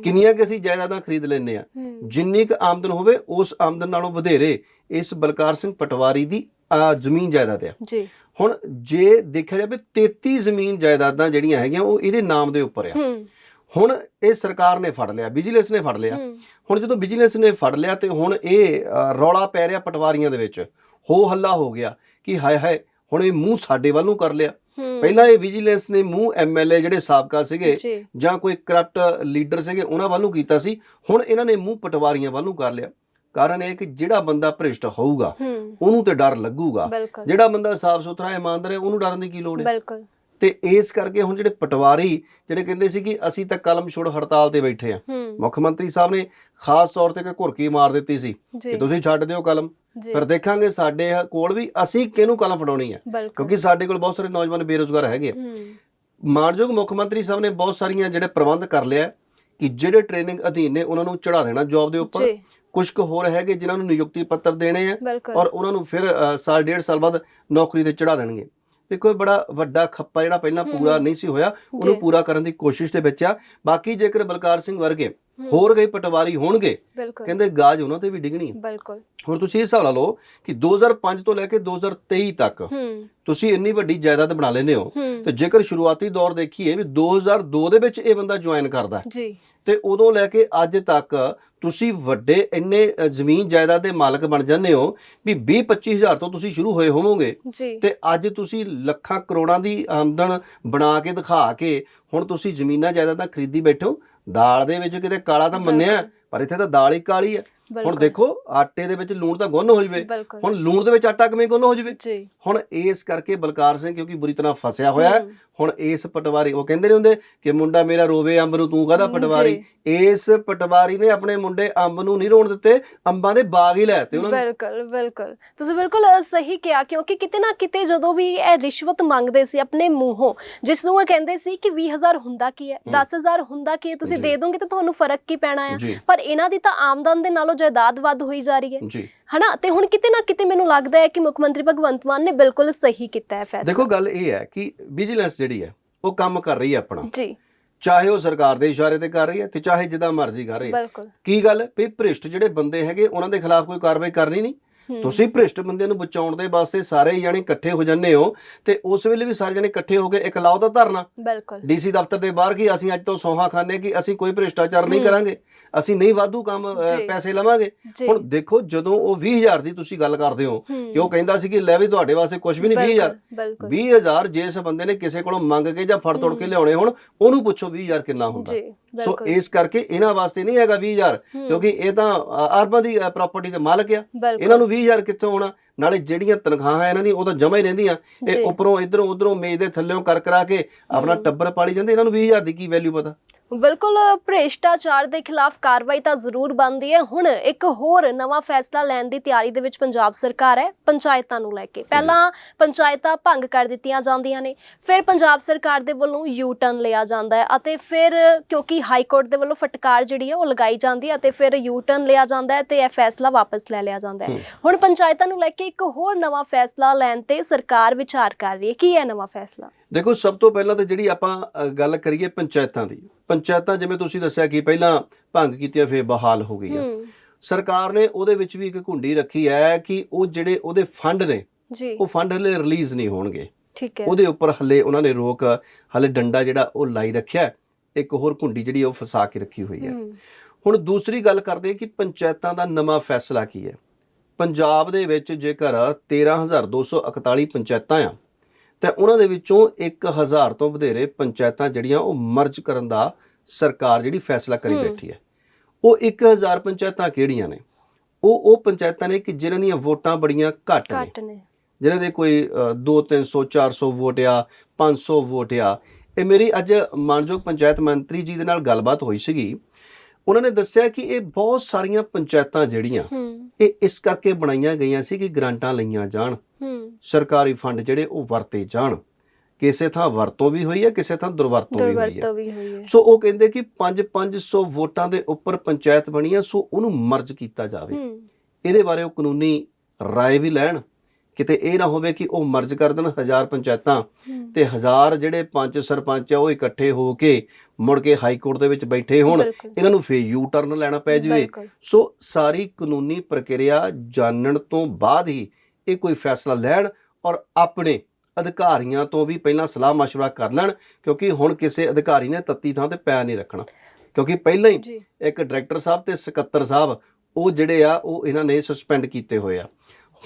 ਕਿੰਨੀਆਂ ਕਿ ਅਸੀਂ ਜਾਇਦਾਦਾਂ ਖਰੀਦ ਲੈਂਦੇ ਆ ਜਿੰਨੀ ਕੁ ਆਮਦਨ ਹੋਵੇ ਉਸ ਆਮਦਨ ਨਾਲੋਂ ਵਧੇਰੇ ਇਸ ਬਲਕਾਰ ਸਿੰਘ ਪਟਵਾਰੀ ਦੀ ਜ਼ਮੀਨ ਜਾਇਦਾਦ ਆ।
ਜੀ।
ਹੁਣ ਜੇ ਦੇਖਿਆ ਜਾਵੇ 33 ਜ਼ਮੀਨ ਜਾਇਦਾਦਾਂ ਜਿਹੜੀਆਂ ਹੈਗੀਆਂ ਉਹ ਇਹਦੇ ਨਾਮ ਦੇ ਉੱਪਰ ਆ। ਹੁਣ ਇਹ ਸਰਕਾਰ ਨੇ ਫੜ ਲਿਆ ਵਿਜੀਲੈਂਸ ਨੇ ਫੜ ਲਿਆ। ਹੁਣ ਜਦੋਂ ਵਿਜੀਲੈਂਸ ਨੇ ਫੜ ਲਿਆ ਤੇ ਹੁਣ ਇਹ ਰੌਲਾ ਪੈ ਰਿਹਾ ਪਟਵਾਰੀਆਂ ਦੇ ਵਿੱਚ। ਹੋ ਹੱਲਾ ਹੋ ਗਿਆ ਕਿ ਹਾਏ ਹਾਏ ਹੁਣ ਇਹ ਮੂੰਹ ਸਾਡੇ ਵੱਲ ਨੂੰ ਕਰ ਲਿਆ। ਪਹਿਲਾਂ ਇਹ ਵਿਜੀਲੈਂਸ ਨੇ ਮੂੰਹ ਐਮਐਲਏ ਜਿਹੜੇ ਸਾਬਕਾ ਸੀਗੇ
ਜੀ।
ਕੋਈ ਕਰਪਟ ਲੀਡਰ ਸੀਗੇ ਉਹਨਾਂ ਵੱਲ ਕੀਤਾ ਸੀ। ਹੁਣ ਇਹਨਾਂ ਨੇ ਮੂੰਹ ਪਟਵਾਰੀਆਂ ਵੱਲ ਕਰ ਲਿਆ। ਕਾਰਨ ਇਹ ਕਿ ਜਿਹੜਾ ਬੰਦਾ ਭ੍ਰਿਸ਼ਟ ਹੋਊਗਾ ਉਹਨੂੰ ਤੇ ਡਰ ਲੱਗੂਗਾ। ਜਿਹੜਾ ਬੰਦਾ ਸਾਫ਼ ਸੁਥਰਾ ਇਮਾਨਦਾਰ ਹੈ ਉਹਨੂੰ ਡਰਨ ਦੀ ਕੀ ਲੋੜ ਹੈ?
ਬਿਲਕੁਲ।
ਤੇ ਇਸ ਕਰਕੇ ਹੁਣ ਜਿਹੜੇ ਪਟਵਾਰੀ ਜਿਹੜੇ ਕਹਿੰਦੇ ਸੀ ਕਿ ਅਸੀਂ ਤਾਂ ਕਲਮ ਛੋੜ ਹੜਤਾਲ ਤੇ ਬੈਠੇ ਆ ਮੁੱਖ ਮੰਤਰੀ ਸਾਹਿਬ ਨੇ ਖਾਸ ਤੌਰ ਤੇ ਇੱਕ ਘੁਰਕੀ ਮਾਰ ਦਿੱਤੀ ਸੀ ਕਿ ਤੁਸੀਂ ਛੱਡ ਦਿਓ ਕਲਮ। ਫਿਰ ਦੇਖਾਂਗੇ ਸਾਡੇ ਕੋਲ ਵੀ ਅਸੀਂ ਕਿਹਨੂੰ ਕਲਮ ਫੜਾਉਣੀ ਹੈ ਕਿਉਂਕਿ ਸਾਡੇ ਕੋਲ ਬਹੁਤ ਸਾਰੇ ਨੌਜਵਾਨ ਬੇਰੁਜ਼ਗਾਰ ਹੈਗੇ ਮਾਨਯੋਗ ਮੁੱਖ ਮੰਤਰੀ ਸਾਹਿਬ ਨੇ ਬਹੁਤ ਸਾਰੀਆਂ ਜਿਹੜੇ ਪ੍ਰਬੰਧ ਕਰ ਲਿਆ ਕਿ ਜਿਹੜੇ ਟ੍ਰੇਨਿੰਗ ਅਧੀਨ ਨੇ ਉਹਨਾਂ ਨੂੰ ਚੜਾ ਦੇਣਾ ਜੌਬ ਦੇ ਉੱਪਰ। ਕੁਝ ਕੁ ਹੋਰ ਹੈਗੇ ਜਿਨ੍ਹਾਂ ਨੂੰ ਨਿਯੁਕਤੀ ਪੱਤਰ ਦੇਣੇ ਆ ਔਰ ਉਹਨਾਂ ਨੂੰ ਫਿਰ ਸਾਲ ਡੇਢ ਸਾਲ ਬਾਅਦ ਨੌਕਰੀ ਤੇ ਚੜਾ ਦੇਣਗੇ। ਦੇਖੋ ਇਹ ਬੜਾ ਵੱਡਾ ਖੱਪਾ ਜਿਹੜਾ ਪਹਿਲਾਂ ਪੂਰਾ। ਨਹੀਂ ਸੀ ਹੋਇਆ ਉਹਨੂੰ। ਪੂਰਾ ਕਰਨ ਦੀ ਕੋਸ਼ਿਸ਼ ਦੇ ਵਿੱਚ ਆ। ਬਾਕੀ ਜੇਕਰ ਬਲਕਾਰ ਸਿੰਘ ਵਰਗੇ ਹੋਰ ਕਈ ਪਟਵਾਰੀ ਹੋਣਗੇ।
ਬਿਲਕੁਲ।
ਕਹਿੰਦੇ ਗਾਜ ਉਹਨਾਂ ਤੇ ਵੀ ਡਿਗਣੀ। ਹੈ
ਬਿਲਕੁਲ।
ਹੁਣ ਤੁਸੀਂ ਇਹ ਹਿਸਾਬ ਲਾ ਲਓ ਕਿ 2005 ਤੋਂ ਲੈ ਕੇ 2023 ਤੱਕ
ਹੂੰ।
ਤੁਸੀਂ ਇੰਨੀ ਵੱਡੀ ਜਾਇਦਾਦ ਬਣਾ ਲੈਂਦੇ ਹੋ।
ਹੂੰ।
ਤੇ ਜੇਕਰ ਸ਼ੁਰੂਆਤੀ ਦੌਰ ਦੇਖੀਏ ਵੀ 2002 ਦੇ ਵਿੱਚ ਇਹ ਬੰਦਾ ਜੁਆਇਨ ਕਰਦਾ ਹੈ,
ਜੀ।
ਤੇ ਉਦੋਂ ਲੈ ਕੇ ਅੱਜ ਤੱਕ ਤੁਸੀਂ ਵੱਡੇ ਇੰਨੇ ਅ, ਜ਼ਮੀਨ ਜਾਇਦਾਦ ਦੇ ਮਾਲਕ ਬਣ ਜਾਂਦੇ ਹੋ ਵੀ 20 25000 ਤੋਂ ਤੁਸੀਂ ਸ਼ੁਰੂ ਹੋਏ ਹੋਵੋਗੇ।
ਜੀ।
ਤੇ ਅੱਜ ਤੁਸੀਂ ਲੱਖਾਂ ਕਰੋੜਾਂ ਦੀ ਆਮਦਨ ਬਣਾ ਕੇ ਦਿਖਾ ਕੇ ਹੁਣ ਤੁਸੀਂ ਜ਼ਮੀਨਾਂ ਜਾਇਦਾਦਾਂ ਖਰੀਦੀ ਬੈਠੋ ਦਾਲ ਦੇ ਵਿੱਚ ਕਿਤੇ ਕਾਲਾ ਤਾਂ ਮੰਨਿਆ ਪਰ ਇੱਥੇ ਤਾਂ ਦਾਲ ਹੀ ਕਾਲੀ ਹੈ। ਹੁਣ ਦੇਖੋ ਆਟੇ ਦੇ ਵਿੱਚ ਲੂਣ ਤਾਂ ਗੁੰਨ ਹੋ ਜਵੇ। ਹੁਣ ਲੂਣ ਦੇ ਵਿੱਚ ਆਟਾ ਕਿਵੇਂ ਗੁੰਨ ਹੋ ਜਵੇ? ਹੁਣ ਇਸ ਕਰਕੇ ਬਲਕਾਰ ਸਿੰਘ ਕਿਉਂਕਿ ਬੁਰੀ ਤਰ੍ਹਾਂ ਫਸਿਆ ਹੋਇਆ ਹੁਣ ਇਸ ਪਟਵਾਰੀ ਉਹ ਕਹਿੰਦੇ ਨੇ ਹੁੰਦੇ ਕਿ ਮੁੰਡਾ ਮੇਰਾ ਰੋਵੇ ਅੰਬ ਨੂੰ ਤੂੰ ਕਾਹਦਾ ਪਟਵਾਰੀ। ਇਸ ਪਟਵਾਰੀ ਨੇ ਆਪਣੇ ਮੁੰਡੇ ਅੰਬ ਨੂੰ ਨਹੀਂ ਰੋਣ ਦਿੱਤੇ ਅੰਬਾਂ ਦੇ ਬਾਗ ਹੀ ਲੈ ਤੇ ਉਹਨਾਂ ਨੇ।
ਬਿਲਕੁਲ ਬਿਲਕੁਲ। ਤੁਸੀਂ ਬਿਲਕੁਲ ਸਹੀ ਕਿਹਾ ਕਿਉਂਕਿ ਕਿਤੇ ਨਾ ਕਿਤੇ ਜਦੋਂ ਵੀ ਇਹ ਰਿਸ਼ਵਤ ਮੰਗਦੇ ਸੀ ਆਪਣੇ ਮੂੰਹੋਂ ਜਿਸ ਨੂੰ ਇਹ ਕਹਿੰਦੇ ਸੀ ਕਿ 20000 ਹੁੰਦਾ ਕੀ ਹੈ
ਹਮ।
10000 ਹੁੰਦਾ ਕੀ ਹੈ ਤੁਸੀਂ। ਦੇ ਦੋਗੇ ਤਾਂ ਤੁਹਾਨੂੰ ਫ਼ਰਕ ਕੀ ਪੈਣਾ ਹੈ
ਜੀ।
ਪਰ ਇਹਨਾਂ ਦੀ ਤਾਂ ਆਮਦਨ ਦੇ ਨਾਲੋਂ ਜਾਇਦਾਦ ਵੱਧ ਹੋਈ ਜਾ ਰਹੀ ਹੈ।
ਜੀ।
ਹਨਾ? ਤੇ ਹੁਣ ਕਿਤੇ ਨਾ ਕਿਤੇ ਮੈਨੂੰ ਲੱਗਦਾ ਹੈ ਕਿ ਮੁੱਖ ਮੰਤਰੀ ਭਗਵੰਤ ਮਾਨ ਨੇ ਬਿਲਕੁਲ ਸਹੀ ਕੀਤਾ ਹੈ ਫੈਸਲਾ।
ਦੇਖੋ ਗੱਲ ਇਹ ਹੈ ਕਿ ਵਿਜੀਲੈਂਸ ਜਿਹੜੀ ਹੈ ਉਹ ਕੰਮ ਕਰ ਰਹੀ ਹੈ ਆਪਣਾ।
ਜੀ।
ਚਾਹੇ ਉਹ ਸਰਕਾਰ ਦੇ ਇਸ਼ਾਰੇ ਤੇ ਕਰ ਰਹੀ ਹੈ ਤੇ ਚਾਹੇ ਜਿੱਦਾਂ ਮਰਜ਼ੀ ਕਰ ਰਹੀ ਹੈ।
ਬਿਲਕੁਲ।
ਕੀ ਗੱਲ? ਵੀ ਭ੍ਰਿਸ਼ਟ ਜਿਹੜੇ ਬੰਦੇ ਹੈਗੇ ਉਹਨਾਂ ਦੇ ਖਿਲਾਫ ਕੋਈ ਕਾਰਵਾਈ ਕਰਨੀ ਨਹੀਂ। ਤੁਸੀਂ ਭ੍ਰਿਸ਼ਟ ਬੰਦਿਆਂ ਨੂੰ ਬਚਾਉਣ ਦੇ ਵਾਸਤੇ ਸਾਰੇ ਜਾਣੇ ਇਕੱਠੇ ਹੋ ਜਾਂਦੇ ਹੋ ਤੇ ਉਸ ਵੇਲੇ ਵੀ ਸਾਰੇ ਜਾਣੇ ਇਕੱਠੇ ਹੋ ਕੇ ਇੱਕ ਲਾਓ ਦਾ ਧਰਨਾ।
ਬਿਲਕੁਲ।
ਡੀਸੀ ਦਫ਼ਤਰ ਦੇ ਬਾਹਰ ਕੀ ਅਸੀਂ ਅੱਜ ਤੋਂ ਸੌਹਾਂ ਖਾਨੇ ਕਿ ਅਸੀਂ ਕੋਈ ਭ੍ਰਿਸ਼ਟਾਚਾਰ ਨਹੀਂ। ਕਰਾਂਗੇ? ਅਸੀਂ ਨਹੀਂ ਵਾਧੂ ਕੰਮ
ਜੀ।
ਪੈਸੇ ਲਵਾਂਗੇ।
ਜੀ।
ਹੁਣ ਦੇਖੋ ਜਦੋਂ ਉਹ 20000 ਦੀ ਤੁਸੀਂ ਗੱਲ ਕਰਦੇ ਹੋ ਕਿ ਉਹ ਕਹਿੰਦਾ ਸੀ ਕਿ ਲੈ ਵੀ ਤੁਹਾਡੇ ਵਾਸਤੇ ਕੁਝ ਵੀ ਨਹੀਂ 20000
ਬਿਲਕੁਲ
20000 ਜਿਸ ਬੰਦੇ ਨੇ ਕਿਸੇ ਕੋਲੋਂ ਮੰਗ ਕੇ ਜਾਂ ਫੜ ਤੋੜ ਕੇ। ਲਿਆਉਣੇ ਹੁਣ ਉਹਨੂੰ ਪੁੱਛੋ 20000 ਕਿੰਨਾ ਹੁੰਦਾ।
ਜੀ
ਸੋ
ਬਿਲਕੁਲ।
ਇਸ ਕਰਕੇ ਇਹਨਾਂ ਵਾਸਤੇ ਨਹੀਂ ਹੈਗਾ 20000
ਹੂੰ,
ਕਿਉਂਕਿ ਇਹ ਤਾਂ ਅ, ਅਰਬਾਂ ਦੀ ਪ੍ਰਾਪਰਟੀ ਦੇ ਮਾਲਕ ਆ।
ਬਿਲਕੁਲ।
ਇਹਨਾਂ ਨੂੰ 20000 ਕਿੱਥੋਂ ਆਉਣਾ? ਨਾਲੇ ਜਿਹੜੀਆਂ ਤਨਖਾਹਾਂ ਇਹਨਾਂ ਦੀ ਉਹ ਤਾਂ ਜਮਾ ਹੀ ਰਹਿੰਦੀਆਂ।
ਜੀ,
ਇਹ ਉੱਪਰੋਂ ਇਧਰੋਂ ਉਧਰੋਂ ਮੇਜ਼ ਦੇ ਥੱਲੇੋਂ ਕਰ ਕਰਾ ਕੇ ਆਪਣਾ
ਹੂੰ।
ਟੱਬਰ ਪਾਲੀ ਜਾਂਦੇ ਇਹਨਾਂ ਨੂੰ 20000 ਦੀ ਕੀ ਵੈਲਿਊ ਪਤਾ?
ਬਿਲਕੁਲ ਭ੍ਰਿਸ਼ਟਾਚਾਰ ਦੇ ਖਿਲਾਫ ਕਾਰਵਾਈ ਤਾਂ ਜ਼ਰੂਰ ਬਣਦੀ ਹੈ। ਹੁਣ ਇੱਕ ਹੋਰ ਨਵਾਂ ਫੈਸਲਾ ਲੈਣ ਦੀ ਤਿਆਰੀ ਦੇ ਵਿੱਚ ਪੰਜਾਬ ਸਰਕਾਰ ਹੈ ਪੰਚਾਇਤਾਂ ਨੂੰ ਲੈ ਕੇ। ਪਹਿਲਾਂ ਪੰਚਾਇਤਾਂ ਭੰਗ ਕਰ ਦਿੱਤੀਆਂ ਜਾਂਦੀਆਂ ਨੇ ਫਿਰ ਪੰਜਾਬ ਸਰਕਾਰ ਦੇ ਵੱਲੋਂ ਯੂ ਟਰਨ ਲਿਆ ਜਾਂਦਾ ਹੈ ਅਤੇ ਫਿਰ ਕਿਉਂਕਿ ਹਾਈ ਕੋਰਟ ਦੇ ਵੱਲੋਂ ਫਟਕਾਰ ਜਿਹੜੀ ਹੈ ਉਹ ਲਗਾਈ ਜਾਂਦੀ ਹੈ ਅਤੇ ਫਿਰ ਯੂ ਟਰਨ ਲਿਆ ਜਾਂਦਾ ਹੈ ਤੇ ਇਹ ਫੈਸਲਾ ਵਾਪਸ ਲੈ ਲਿਆ ਜਾਂਦਾ ਹੈ। ਹੁਣ ਪੰਚਾਇਤਾਂ ਨੂੰ ਲੈ ਕੇ ਇੱਕ ਹੋਰ ਨਵਾਂ ਫੈਸਲਾ ਲੈਣ ਤੇ ਸਰਕਾਰ ਵਿਚਾਰ ਕਰ ਰਹੀ ਹੈ। ਕੀ ਹੈ ਨਵਾਂ ਫੈਸਲਾ?
ਦੇਖੋ ਸਭ ਤੋਂ ਪਹਿਲਾਂ ਤਾਂ ਜਿਹੜੀ ਆਪਾਂ ਗੱਲ ਕਰੀਏ ਪੰਚਾਇਤਾਂ ਦੀ ਪੰਚਾਇਤਾਂ ਜਿਵੇਂ ਤੁਸੀਂ ਦੱਸਿਆ ਕਿ ਪਹਿਲਾਂ ਭੰਗ ਕੀਤੀਆਂ ਫਿਰ ਬਹਾਲ ਹੋ ਗਈਆਂ। ਸਰਕਾਰ ਨੇ ਉਹਦੇ ਵਿੱਚ ਵੀ ਇੱਕ ਘੁੰਡੀ ਰੱਖੀ ਹੈ ਕਿ ਉਹ ਜਿਹੜੇ ਉਹਦੇ ਫੰਡ ਨੇ
ਜੀ।
ਉਹ ਫੰਡ ਹਲੇ ਰਿਲੀਜ਼ ਨਹੀਂ ਹੋਣਗੇ।
ਠੀਕ ਹੈ।
ਉਹਦੇ ਉੱਪਰ ਹਲੇ ਉਹਨਾਂ ਨੇ ਰੋਕ ਹਲੇ ਡੰਡਾ ਜਿਹੜਾ ਉਹ ਲਾਈ ਰੱਖਿਆ। ਇੱਕ ਹੋਰ ਘੁੰਡੀ ਜਿਹੜੀ ਉਹ ਫਸਾ ਕੇ ਰੱਖੀ ਹੋਈ ਹੈ। ਹੁਣ ਦੂਸਰੀ ਗੱਲ ਕਰਦੇ ਕਿ ਪੰਚਾਇਤਾਂ ਦਾ ਨਵਾਂ ਫੈਸਲਾ ਕੀ ਹੈ? ਪੰਜਾਬ ਦੇ ਵਿੱਚ ਜੇਕਰ 13241 ਪੰਚਾਇਤਾਂ ਆ ਤੇ ਉਹਨਾਂ ਦੇ ਵਿੱਚੋਂ 1000 ਤੋਂ ਵਧੇਰੇ ਪੰਚਾਇਤਾਂ ਜਿਹੜੀਆਂ ਉਹ ਮਰਜ ਕਰਨ ਦਾ ਸਰਕਾਰ ਜਿਹੜੀ ਫੈਸਲਾ ਕਰੀ। ਬੈਠੀ ਹੈ। ਉਹ 1000 ਪੰਚਾਇਤਾਂ ਕਿਹੜੀਆਂ ਨੇ? ਉਹ ਉਹ ਪੰਚਾਇਤਾਂ ਨੇ ਕਿ ਜਿਨ੍ਹਾਂ ਦੀਆਂ ਵੋਟਾਂ ਬੜੀਆਂ ਘੱਟ ਨੇ।
ਘੱਟ ਨੇ।
ਜਿਹਨਾਂ ਦੇ ਕੋਈ 2 300 400 ਵੋਟ ਆ 500 ਵੋਟ ਆ। ਇਹ ਮੇਰੀ ਅੱਜ ਮਾਨਯੋਗ ਪੰਚਾਇਤ ਮੰਤਰੀ ਜੀ ਦੇ ਨਾਲ ਗੱਲਬਾਤ ਹੋਈ ਸੀਗੀ। ਉਹਨਾਂ ਨੇ ਦੱਸਿਆ ਕਿ ਇਹ ਬਹੁਤ ਸਾਰੀਆਂ ਪੰਚਾਇਤਾਂ ਜਿਹੜੀਆਂ ਇਹ ਇਸ ਕਰਕੇ ਬਣਾਈਆਂ ਗਈਆਂ ਸੀ ਕਿ ਗ੍ਰਾਂਟਾਂ ਲਈਆਂ ਜਾਣ। ਸਰਕਾਰੀ ਫੰਡ ਜਿਹੜੇ ਉਹ ਵਰਤੇ ਜਾਣ। ਕਿਸੇ ਥਾਂ ਵਰਤੋਂ ਵੀ ਹੋਈ ਹੈ ਕਿਸੇ ਥਾਂ ਦੁਰਵਰਤੋਂ ਵੀ ਹੋਈ ਹੈ। ਸੋ ਉਹ ਕਹਿੰਦੇ ਕਿ 5-500 ਵੋਟਾਂ ਦੇ ਉੱਪਰ ਪੰਚਾਇਤ ਬਣੀ ਆ ਸੋ ਉਹਨੂੰ ਮਰਜ ਕੀਤਾ ਜਾਵੇ। ਇਹਦੇ ਬਾਰੇ ਉਹ ਕਾਨੂੰਨੀ ਰਾਏ ਵੀ ਲੈਣ। ਕਿਤੇ ਇਹ ਨਾ ਹੋਵੇ ਕਿ ਉਹ ਮਰਜ ਕਰ ਦੇਣ ਹਜ਼ਾਰ ਪੰਚਾਇਤਾਂ ਤੇ ਹਜ਼ਾਰ ਜਿਹੜੇ ਪੰਚ ਸਰਪੰਚ ਆ ਉਹ ਇਕੱਠੇ ਹੋ ਕੇ ਮੁੜ ਕੇ ਹਾਈ ਕੋਰਟ ਦੇ ਵਿੱਚ ਬੈਠੇ ਹੋਣ
ਬਿਲਕੁਲ
ਇਹਨਾਂ ਨੂੰ ਫੇਰ ਯੂ ਟਰਨ ਲੈਣਾ ਪੈ ਜਾਵੇ
ਬਿਲਕੁਲ
ਸੋ ਸਾਰੀ ਕਾਨੂੰਨੀ ਪ੍ਰਕਿਰਿਆ ਜਾਣਨ ਤੋਂ ਬਾਅਦ ਹੀ ਇਹ ਕੋਈ ਫੈਸਲਾ ਲੈਣ ਔਰ ਆਪਣੇ ਅਧਿਕਾਰੀਆਂ ਤੋਂ ਵੀ ਪਹਿਲਾਂ ਸਲਾਹ مشورہ ਕਰ ਲੈਣ ਕਿਉਂਕਿ ਹੁਣ ਕਿਸੇ ਅਧਿਕਾਰੀ ਨੇ ਤੱਤੀ ਥਾਂ ਤੇ ਪੈਰ ਨਹੀਂ ਰੱਖਣਾ ਕਿਉਂਕਿ ਪਹਿਲਾਂ ਹੀ
ਜੀ
ਇੱਕ ਡਾਇਰੈਕਟਰ ਸਾਹਿਬ ਤੇ ਸਕੱਤਰ ਸਾਹਿਬ ਉਹ ਜਿਹੜੇ ਆ ਉਹ ਇਹਨਾਂ ਨੇ ਸਸਪੈਂਡ ਕੀਤੇ ਹੋਏ ਆ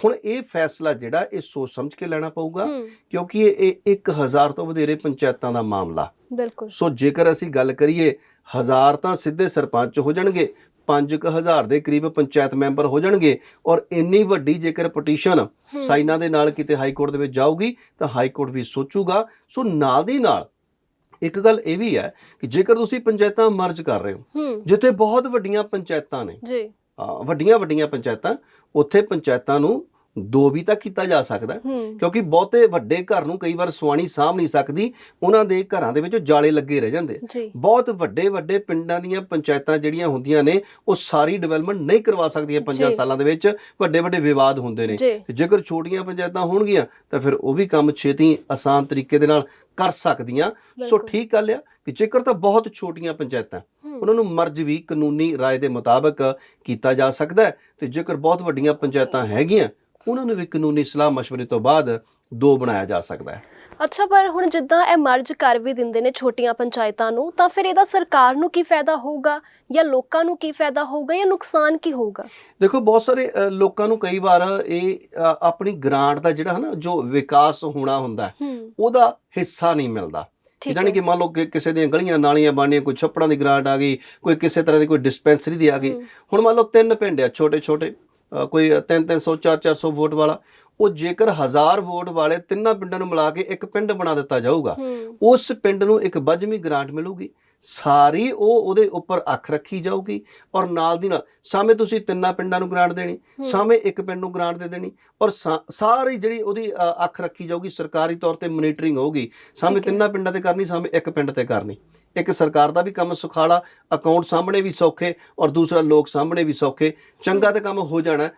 ਹੁਣ ਇਹ ਫੈਸਲਾ ਜਿਹੜਾ ਇਹ ਸੋਚ ਸਮਝ ਕੇ ਲੈਣਾ ਪਊਗਾ ਕਿਉਂਕਿ ਇਹ ਇਹ 1000 ਤੋਂ ਵਧੇਰੇ ਪੰਚਾਇਤਾਂ ਦਾ ਮਾਮਲਾ।
ਬਿਲਕੁਲ।
ਸੋ ਜੇਕਰ ਅਸੀਂ ਗੱਲ ਕਰੀਏ ਹਜ਼ਾਰ ਤਾਂ ਸਿੱਧੇ ਸਰਪੰਚ ਹੋ ਜਾਣਗੇ 5000 ਦੇ ਕਰੀਬ ਪੰਚਾਇਤ ਮੈਂਬਰ ਹੋ ਜਾਣਗੇ ਔਰ ਇੰਨੀ ਵੱਡੀ ਜੇਕਰ ਪਟੀਸ਼ਨ। ਸਾਈਨਾਂ ਦੇ ਨਾਲ ਕਿਤੇ ਹਾਈ ਕੋਰਟ ਦੇ ਵਿੱਚ ਜਾਊਗੀ ਤਾਂ ਹਾਈ ਕੋਰਟ ਵੀ ਸੋਚੂਗਾ। ਸੋ ਨਾਲ ਦੀ ਨਾਲ ਇੱਕ ਗੱਲ ਇਹ ਵੀ ਹੈ ਕਿ ਜੇਕਰ ਤੁਸੀਂ ਪੰਚਾਇਤਾਂ ਮਰਜ ਕਰ ਰਹੇ ਹੂੰ। ਜਿੱਥੇ ਬਹੁਤ ਵੱਡੀਆਂ ਪੰਚਾਇਤਾਂ ਨੇ
ਜੀ।
ਵੱਡੀਆਂ ਵੱਡੀਆਂ ਪੰਚਾਇਤਾਂ ਉੱਥੇ ਪੰਚਾਇਤਾਂ ਨੂੰ ਦੋ ਵੀ ਤਾਂ ਕੀਤਾ ਜਾ ਸਕਦਾ। ਕਿਉਂਕਿ ਬਹੁਤੇ ਵੱਡੇ ਘਰ ਨੂੰ ਕਈ ਵਾਰ ਸਵਾਣੀ ਸਾਂਭ ਨਹੀਂ ਸਕਦੀ ਉਹਨਾਂ ਦੇ ਘਰਾਂ ਦੇ ਵਿੱਚ ਜਾਲੇ ਲੱਗੇ ਰਹਿ ਜਾਂਦੇ ਬਹੁਤ ਵੱਡੇ ਵੱਡੇ ਪਿੰਡਾਂ ਦੀਆਂ ਪੰਚਾਇਤਾਂ ਜਿਹੜੀਆਂ ਹੁੰਦੀਆਂ ਨੇ ਉਹ ਸਾਰੀ ਡਿਵੈਲਪਮੈਂਟ ਨਹੀਂ ਕਰਵਾ ਸਕਦੀਆਂ ਪੰਜਾਂ। ਸਾਲਾਂ ਦੇ ਵਿੱਚ। ਵੱਡੇ ਵੱਡੇ ਵਿਵਾਦ ਹੁੰਦੇ ਨੇ। ਜੇਕਰ ਛੋਟੀਆਂ ਪੰਚਾਇਤਾਂ ਹੋਣਗੀਆਂ ਤਾਂ ਫਿਰ ਉਹ ਵੀ ਕੰਮ ਛੇਤੀ ਆਸਾਨ ਤਰੀਕੇ ਦੇ ਨਾਲ ਕਰ ਸਕਦੀਆਂ। ਸੋ। ਠੀਕ ਗੱਲ ਆ ਕਿ ਜੇਕਰ ਤਾਂ ਬਹੁਤ ਛੋਟੀਆਂ ਪੰਚਾਇਤਾਂ ਉਹਨਾਂ ਨੂੰ ਮਰਜ਼ ਵੀ ਕਾਨੂੰਨੀ ਰਾਏ ਦੇ ਮੁਤਾਬਕ ਕੀਤਾ ਜਾ ਸਕਦਾ ਹੈ ਤੇ ਜੇਕਰ ਬਹੁਤ ਵੱਡੀਆਂ ਪੰਚਾਇਤਾਂ ਹੈਗੀਆਂ ਉਹਨਾਂ ਨੂੰ ਵੀ ਕਾਨੂੰਨੀ ਸਲਾਹ مشورے ਤੋਂ ਬਾਅਦ ਦੋ ਬਣਾਇਆ ਜਾ ਸਕਦਾ ਹੈ
ਅੱਛਾ ਪਰ ਹੁਣ ਜਿੱਦਾਂ ਇਹ ਮਰਜ ਕਰ ਵੀ ਦਿੰਦੇ ਨੇ ਛੋਟੀਆਂ ਪੰਚਾਇਤਾਂ ਨੂੰ ਤਾਂ ਫਿਰ ਇਹਦਾ ਸਰਕਾਰ ਨੂੰ ਕੀ ਫਾਇਦਾ ਹੋਊਗਾ ਜਾਂ ਲੋਕਾਂ ਨੂੰ ਕੀ ਫਾਇਦਾ ਹੋਊਗਾ ਜਾਂ ਨੁਕਸਾਨ ਕੀ ਹੋਊਗਾ
ਦੇਖੋ ਬਹੁਤ ਸਾਰੇ ਅ, ਲੋਕਾਂ ਨੂੰ ਕਈ ਵਾਰ ਇਹ ਅ, ਆਪਣੀ ਗ੍ਰਾਂਟ ਦਾ ਜਿਹੜਾ ਹਨਾ ਜੋ ਵਿਕਾਸ ਹੋਣਾ ਹੁੰਦਾ ਹੈ,
ਹੂੰ
ਉਹਦਾ ਹਿੱਸਾ ਨਹੀਂ ਮਿਲਦਾ
ਹੈ।
ਕਿ ਮੰਨ ਲਓ ਕਿ ਕਿਸੇ ਦੀਆਂ ਗਲੀਆਂ ਨਾਲੀਆਂ ਬਣਨੀਆਂ ਕੋਈ ਛੱਪੜਾਂ ਦੀ ਗ੍ਰਾਂਟ ਆ ਗਈ ਕੋਈ ਕਿਸੇ ਤਰ੍ਹਾਂ ਦੀ ਕੋਈ ਡਿਸਪੈਂਸਰੀ ਦੀ ਆ ਗਈ। ਹੁਣ ਮੰਨ ਲਓ ਤਿੰਨ ਪਿੰਡ ਆ ਛੋਟੇ ਛੋਟੇ ਕੋਈ 3-300 4-400 ਵੋਟ ਵਾਲਾ ਉਹ ਜੇਕਰ 1000 ਵੋਟ ਵਾਲੇ ਤਿੰਨਾਂ ਪਿੰਡਾਂ ਨੂੰ ਮਿਲਾ ਕੇ ਇੱਕ ਪਿੰਡ ਬਣਾ ਦਿੱਤਾ ਜਾਊਗਾ ਉਸ ਪਿੰਡ ਨੂੰ ਇੱਕ ਵੱਜਵੀਂ ਗ੍ਰਾਂਟ ਮਿਲੂਗੀ। ਸਾਰੀ ਉਹ ਉਹਦੇ ਉੱਪਰ ਅੱਖ ਰੱਖੀ ਜਾਊਗੀ ਔਰ ਨਾਲ ਦੀ ਨਾਲ ਸਾਵੇਂ ਤੁਸੀਂ ਤਿੰਨਾਂ ਪਿੰਡਾਂ ਨੂੰ ਗ੍ਰਾਂਟ ਦੇਣੀ। ਸਾਵੇਂ ਇੱਕ ਪਿੰਡ ਨੂੰ ਗ੍ਰਾਂਟ ਦੇ ਦੇਣੀ ਔਰ ਸਾਰੀ ਜਿਹੜੀ ਉਹਦੀ ਅੱਖ ਰੱਖੀ ਜਾਊਗੀ ਸਰਕਾਰੀ ਤੌਰ ਤੇ ਮੋਨੀਟਰਿੰਗ ਹੋਊਗੀ ਸਾਵੇਂ। ਤਿੰਨਾਂ ਪਿੰਡਾਂ ਤੇ ਕਰਨੀ ਸਾਵੇਂ ਇੱਕ ਪਿੰਡ ਤੇ ਕਰਨੀ ਇੱਕ ਸਰਕਾਰ ਦਾ ਵੀ ਕੰਮ ਸੁਖਾਲਾ ਅਕਾਊਂਟ ਸਾਹਮਣੇ ਵੀ ਸੌਖੇ ਔਰ ਦੂਸਰਾ ਲੋਕ ਸਾਹਮਣੇ ਵੀ ਸੌਖੇ। ਚੰਗਾ ਤੇ ਕੰਮ ਹੋ ਜਾਣਾ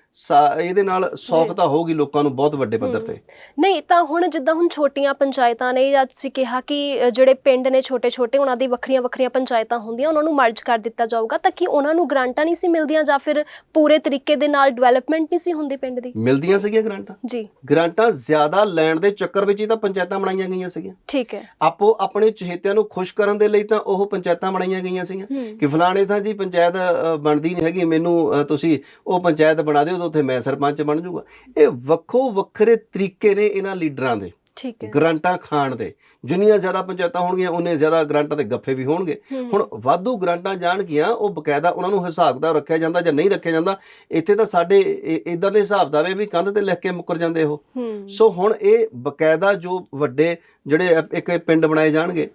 ਇਹਦੇ ਨਾਲ ਸੌਖਤਾ ਹੋਊਗੀ ਲੋਕਾਂ ਨੂੰ ਬਹੁਤ ਵੱਡੇ ਪੱਧਰ। ਤੇ।
ਨਹੀਂ ਤਾਂ ਹੁਣ ਜਿੱਦਾਂ ਹੁਣ ਛੋਟੀਆਂ ਪੰਚਾਇਤਾਂ ਨੇ ਜਾਂ ਤੁਸੀਂ ਕਿਹਾ ਕਿ ਜਿਹੜੇ ਪਿੰਡ ਨੇ ਛੋਟੇ ਛੋਟੇ ਉਹਨਾਂ ਦੀ ਵੱਖਰੀਆਂ ਵੱਖਰੀਆਂ ਪੰਚਾਇਤਾਂ ਹੁੰਦੀਆਂ ਉਹਨਾਂ ਨੂੰ ਮਰਜ ਕਰ ਦਿੱਤਾ ਜਾਊਗਾ ਤਾਂ ਕਿ ਉਹਨਾਂ ਨੂੰ ਗ੍ਰਾਂਟਾਂ ਨਹੀਂ ਸੀ ਮਿਲਦੀਆਂ ਜਾਂ ਫਿਰ ਪੂਰੇ ਤਰੀਕੇ ਦੇ ਨਾਲ ਡਿਵੈਲਪਮੈਂਟ ਨਹੀਂ ਸੀ ਹੁੰਦੀ ਪਿੰਡ ਦੀ?
ਮਿਲਦੀਆਂ ਸੀਗੀਆਂ ਗ੍ਰਾਂਟਾਂ?
ਜੀ।
ਗ੍ਰਾਂਟਾਂ ਜ਼ਿਆਦਾ ਲੈਣ ਦੇ ਚੱਕਰ ਵਿੱਚ ਹੀ ਤਾਂ ਪੰਚਾਇਤਾਂ ਬਣਾਈਆਂ ਗਈਆਂ ਸੀਗੀਆਂ।
ਠੀਕ ਹੈ।
ਆਪੋ ਆਪਣੇ ਚਹੇਤਿਆਂ ਨੂੰ ਖੁਸ਼ ਕਰਨ ਦੇ ਲਈ ਤਾਂ ਉਹ ਪੰਚਾਇਤਾਂ ਬਣਾਈਆਂ ਗਈਆਂ ਸੀਗੀਆਂ।
ਹੂੰ।
ਕਿ ਫਲਾਣੇ ਥਾਂ ਜੀ ਪੰਚਾਇਤ ਬਣਦੀ ਨਹੀਂ ਹੈਗੀ ਮੈਨੂੰ ਤੁਸੀਂ ਉਹ ਪੰਚਾਇਤ ਬਣਾ ਦਿਓ ਤਾਂ ਉੱਥੇ ਮੈਂ ਸਰਪੰਚ ਬਣ ਜਾਊਗਾ। ਇਹ ਵੱਖੋ ਵੱਖਰੇ ਤਰੀਕੇ ਨੇ ਇਹਨਾਂ ਲੀਡਰਾਂ ਦੇ।
ਠੀਕ ਹੈ।
ਗ੍ਰਾਂਟਾਂ ਖਾਣ ਦੇ। ਜਿੰਨੀਆਂ ਜ਼ਿਆਦਾ ਪੰਚਾਇਤਾਂ ਹੋਣਗੀਆਂ ਉਹਨੇ ਜ਼ਿਆਦਾ ਗ੍ਰਾਂਟਾਂ ਦੇ ਗੱਫੇ ਵੀ ਹੋਣਗੇ। ਹੁਣ ਵਾਧੂ ਗ੍ਰਾਂਟਾਂ ਜਾਣਗੀਆਂ ਉਹ ਬਕਾਇਦਾ ਉਹਨਾਂ ਨੂੰ ਹਿਸਾਬ ਦਾ ਰੱਖਿਆ ਜਾਂਦਾ ਜਾਂ ਨਹੀਂ ਰੱਖਿਆ ਜਾਂਦਾ ਇੱਥੇ ਤਾਂ ਸਾਡੇ ਇਦਾਂ ਦੇ ਹਿਸਾਬ ਦਾ ਵੇ ਕੰਧ ਤੇ ਲਿਖ ਕੇ ਮੁੱਕਰ ਜਾਂਦੇ ਉਹ। ਸੋ ਹੁਣ ਇਹ ਬਕਾਇਦਾ ਜੋ ਵੱਡੇ ਜਿਹੜੇ ਇੱਕ ਪਿੰਡ ਬਣਾਏ ਜਾਣਗੇ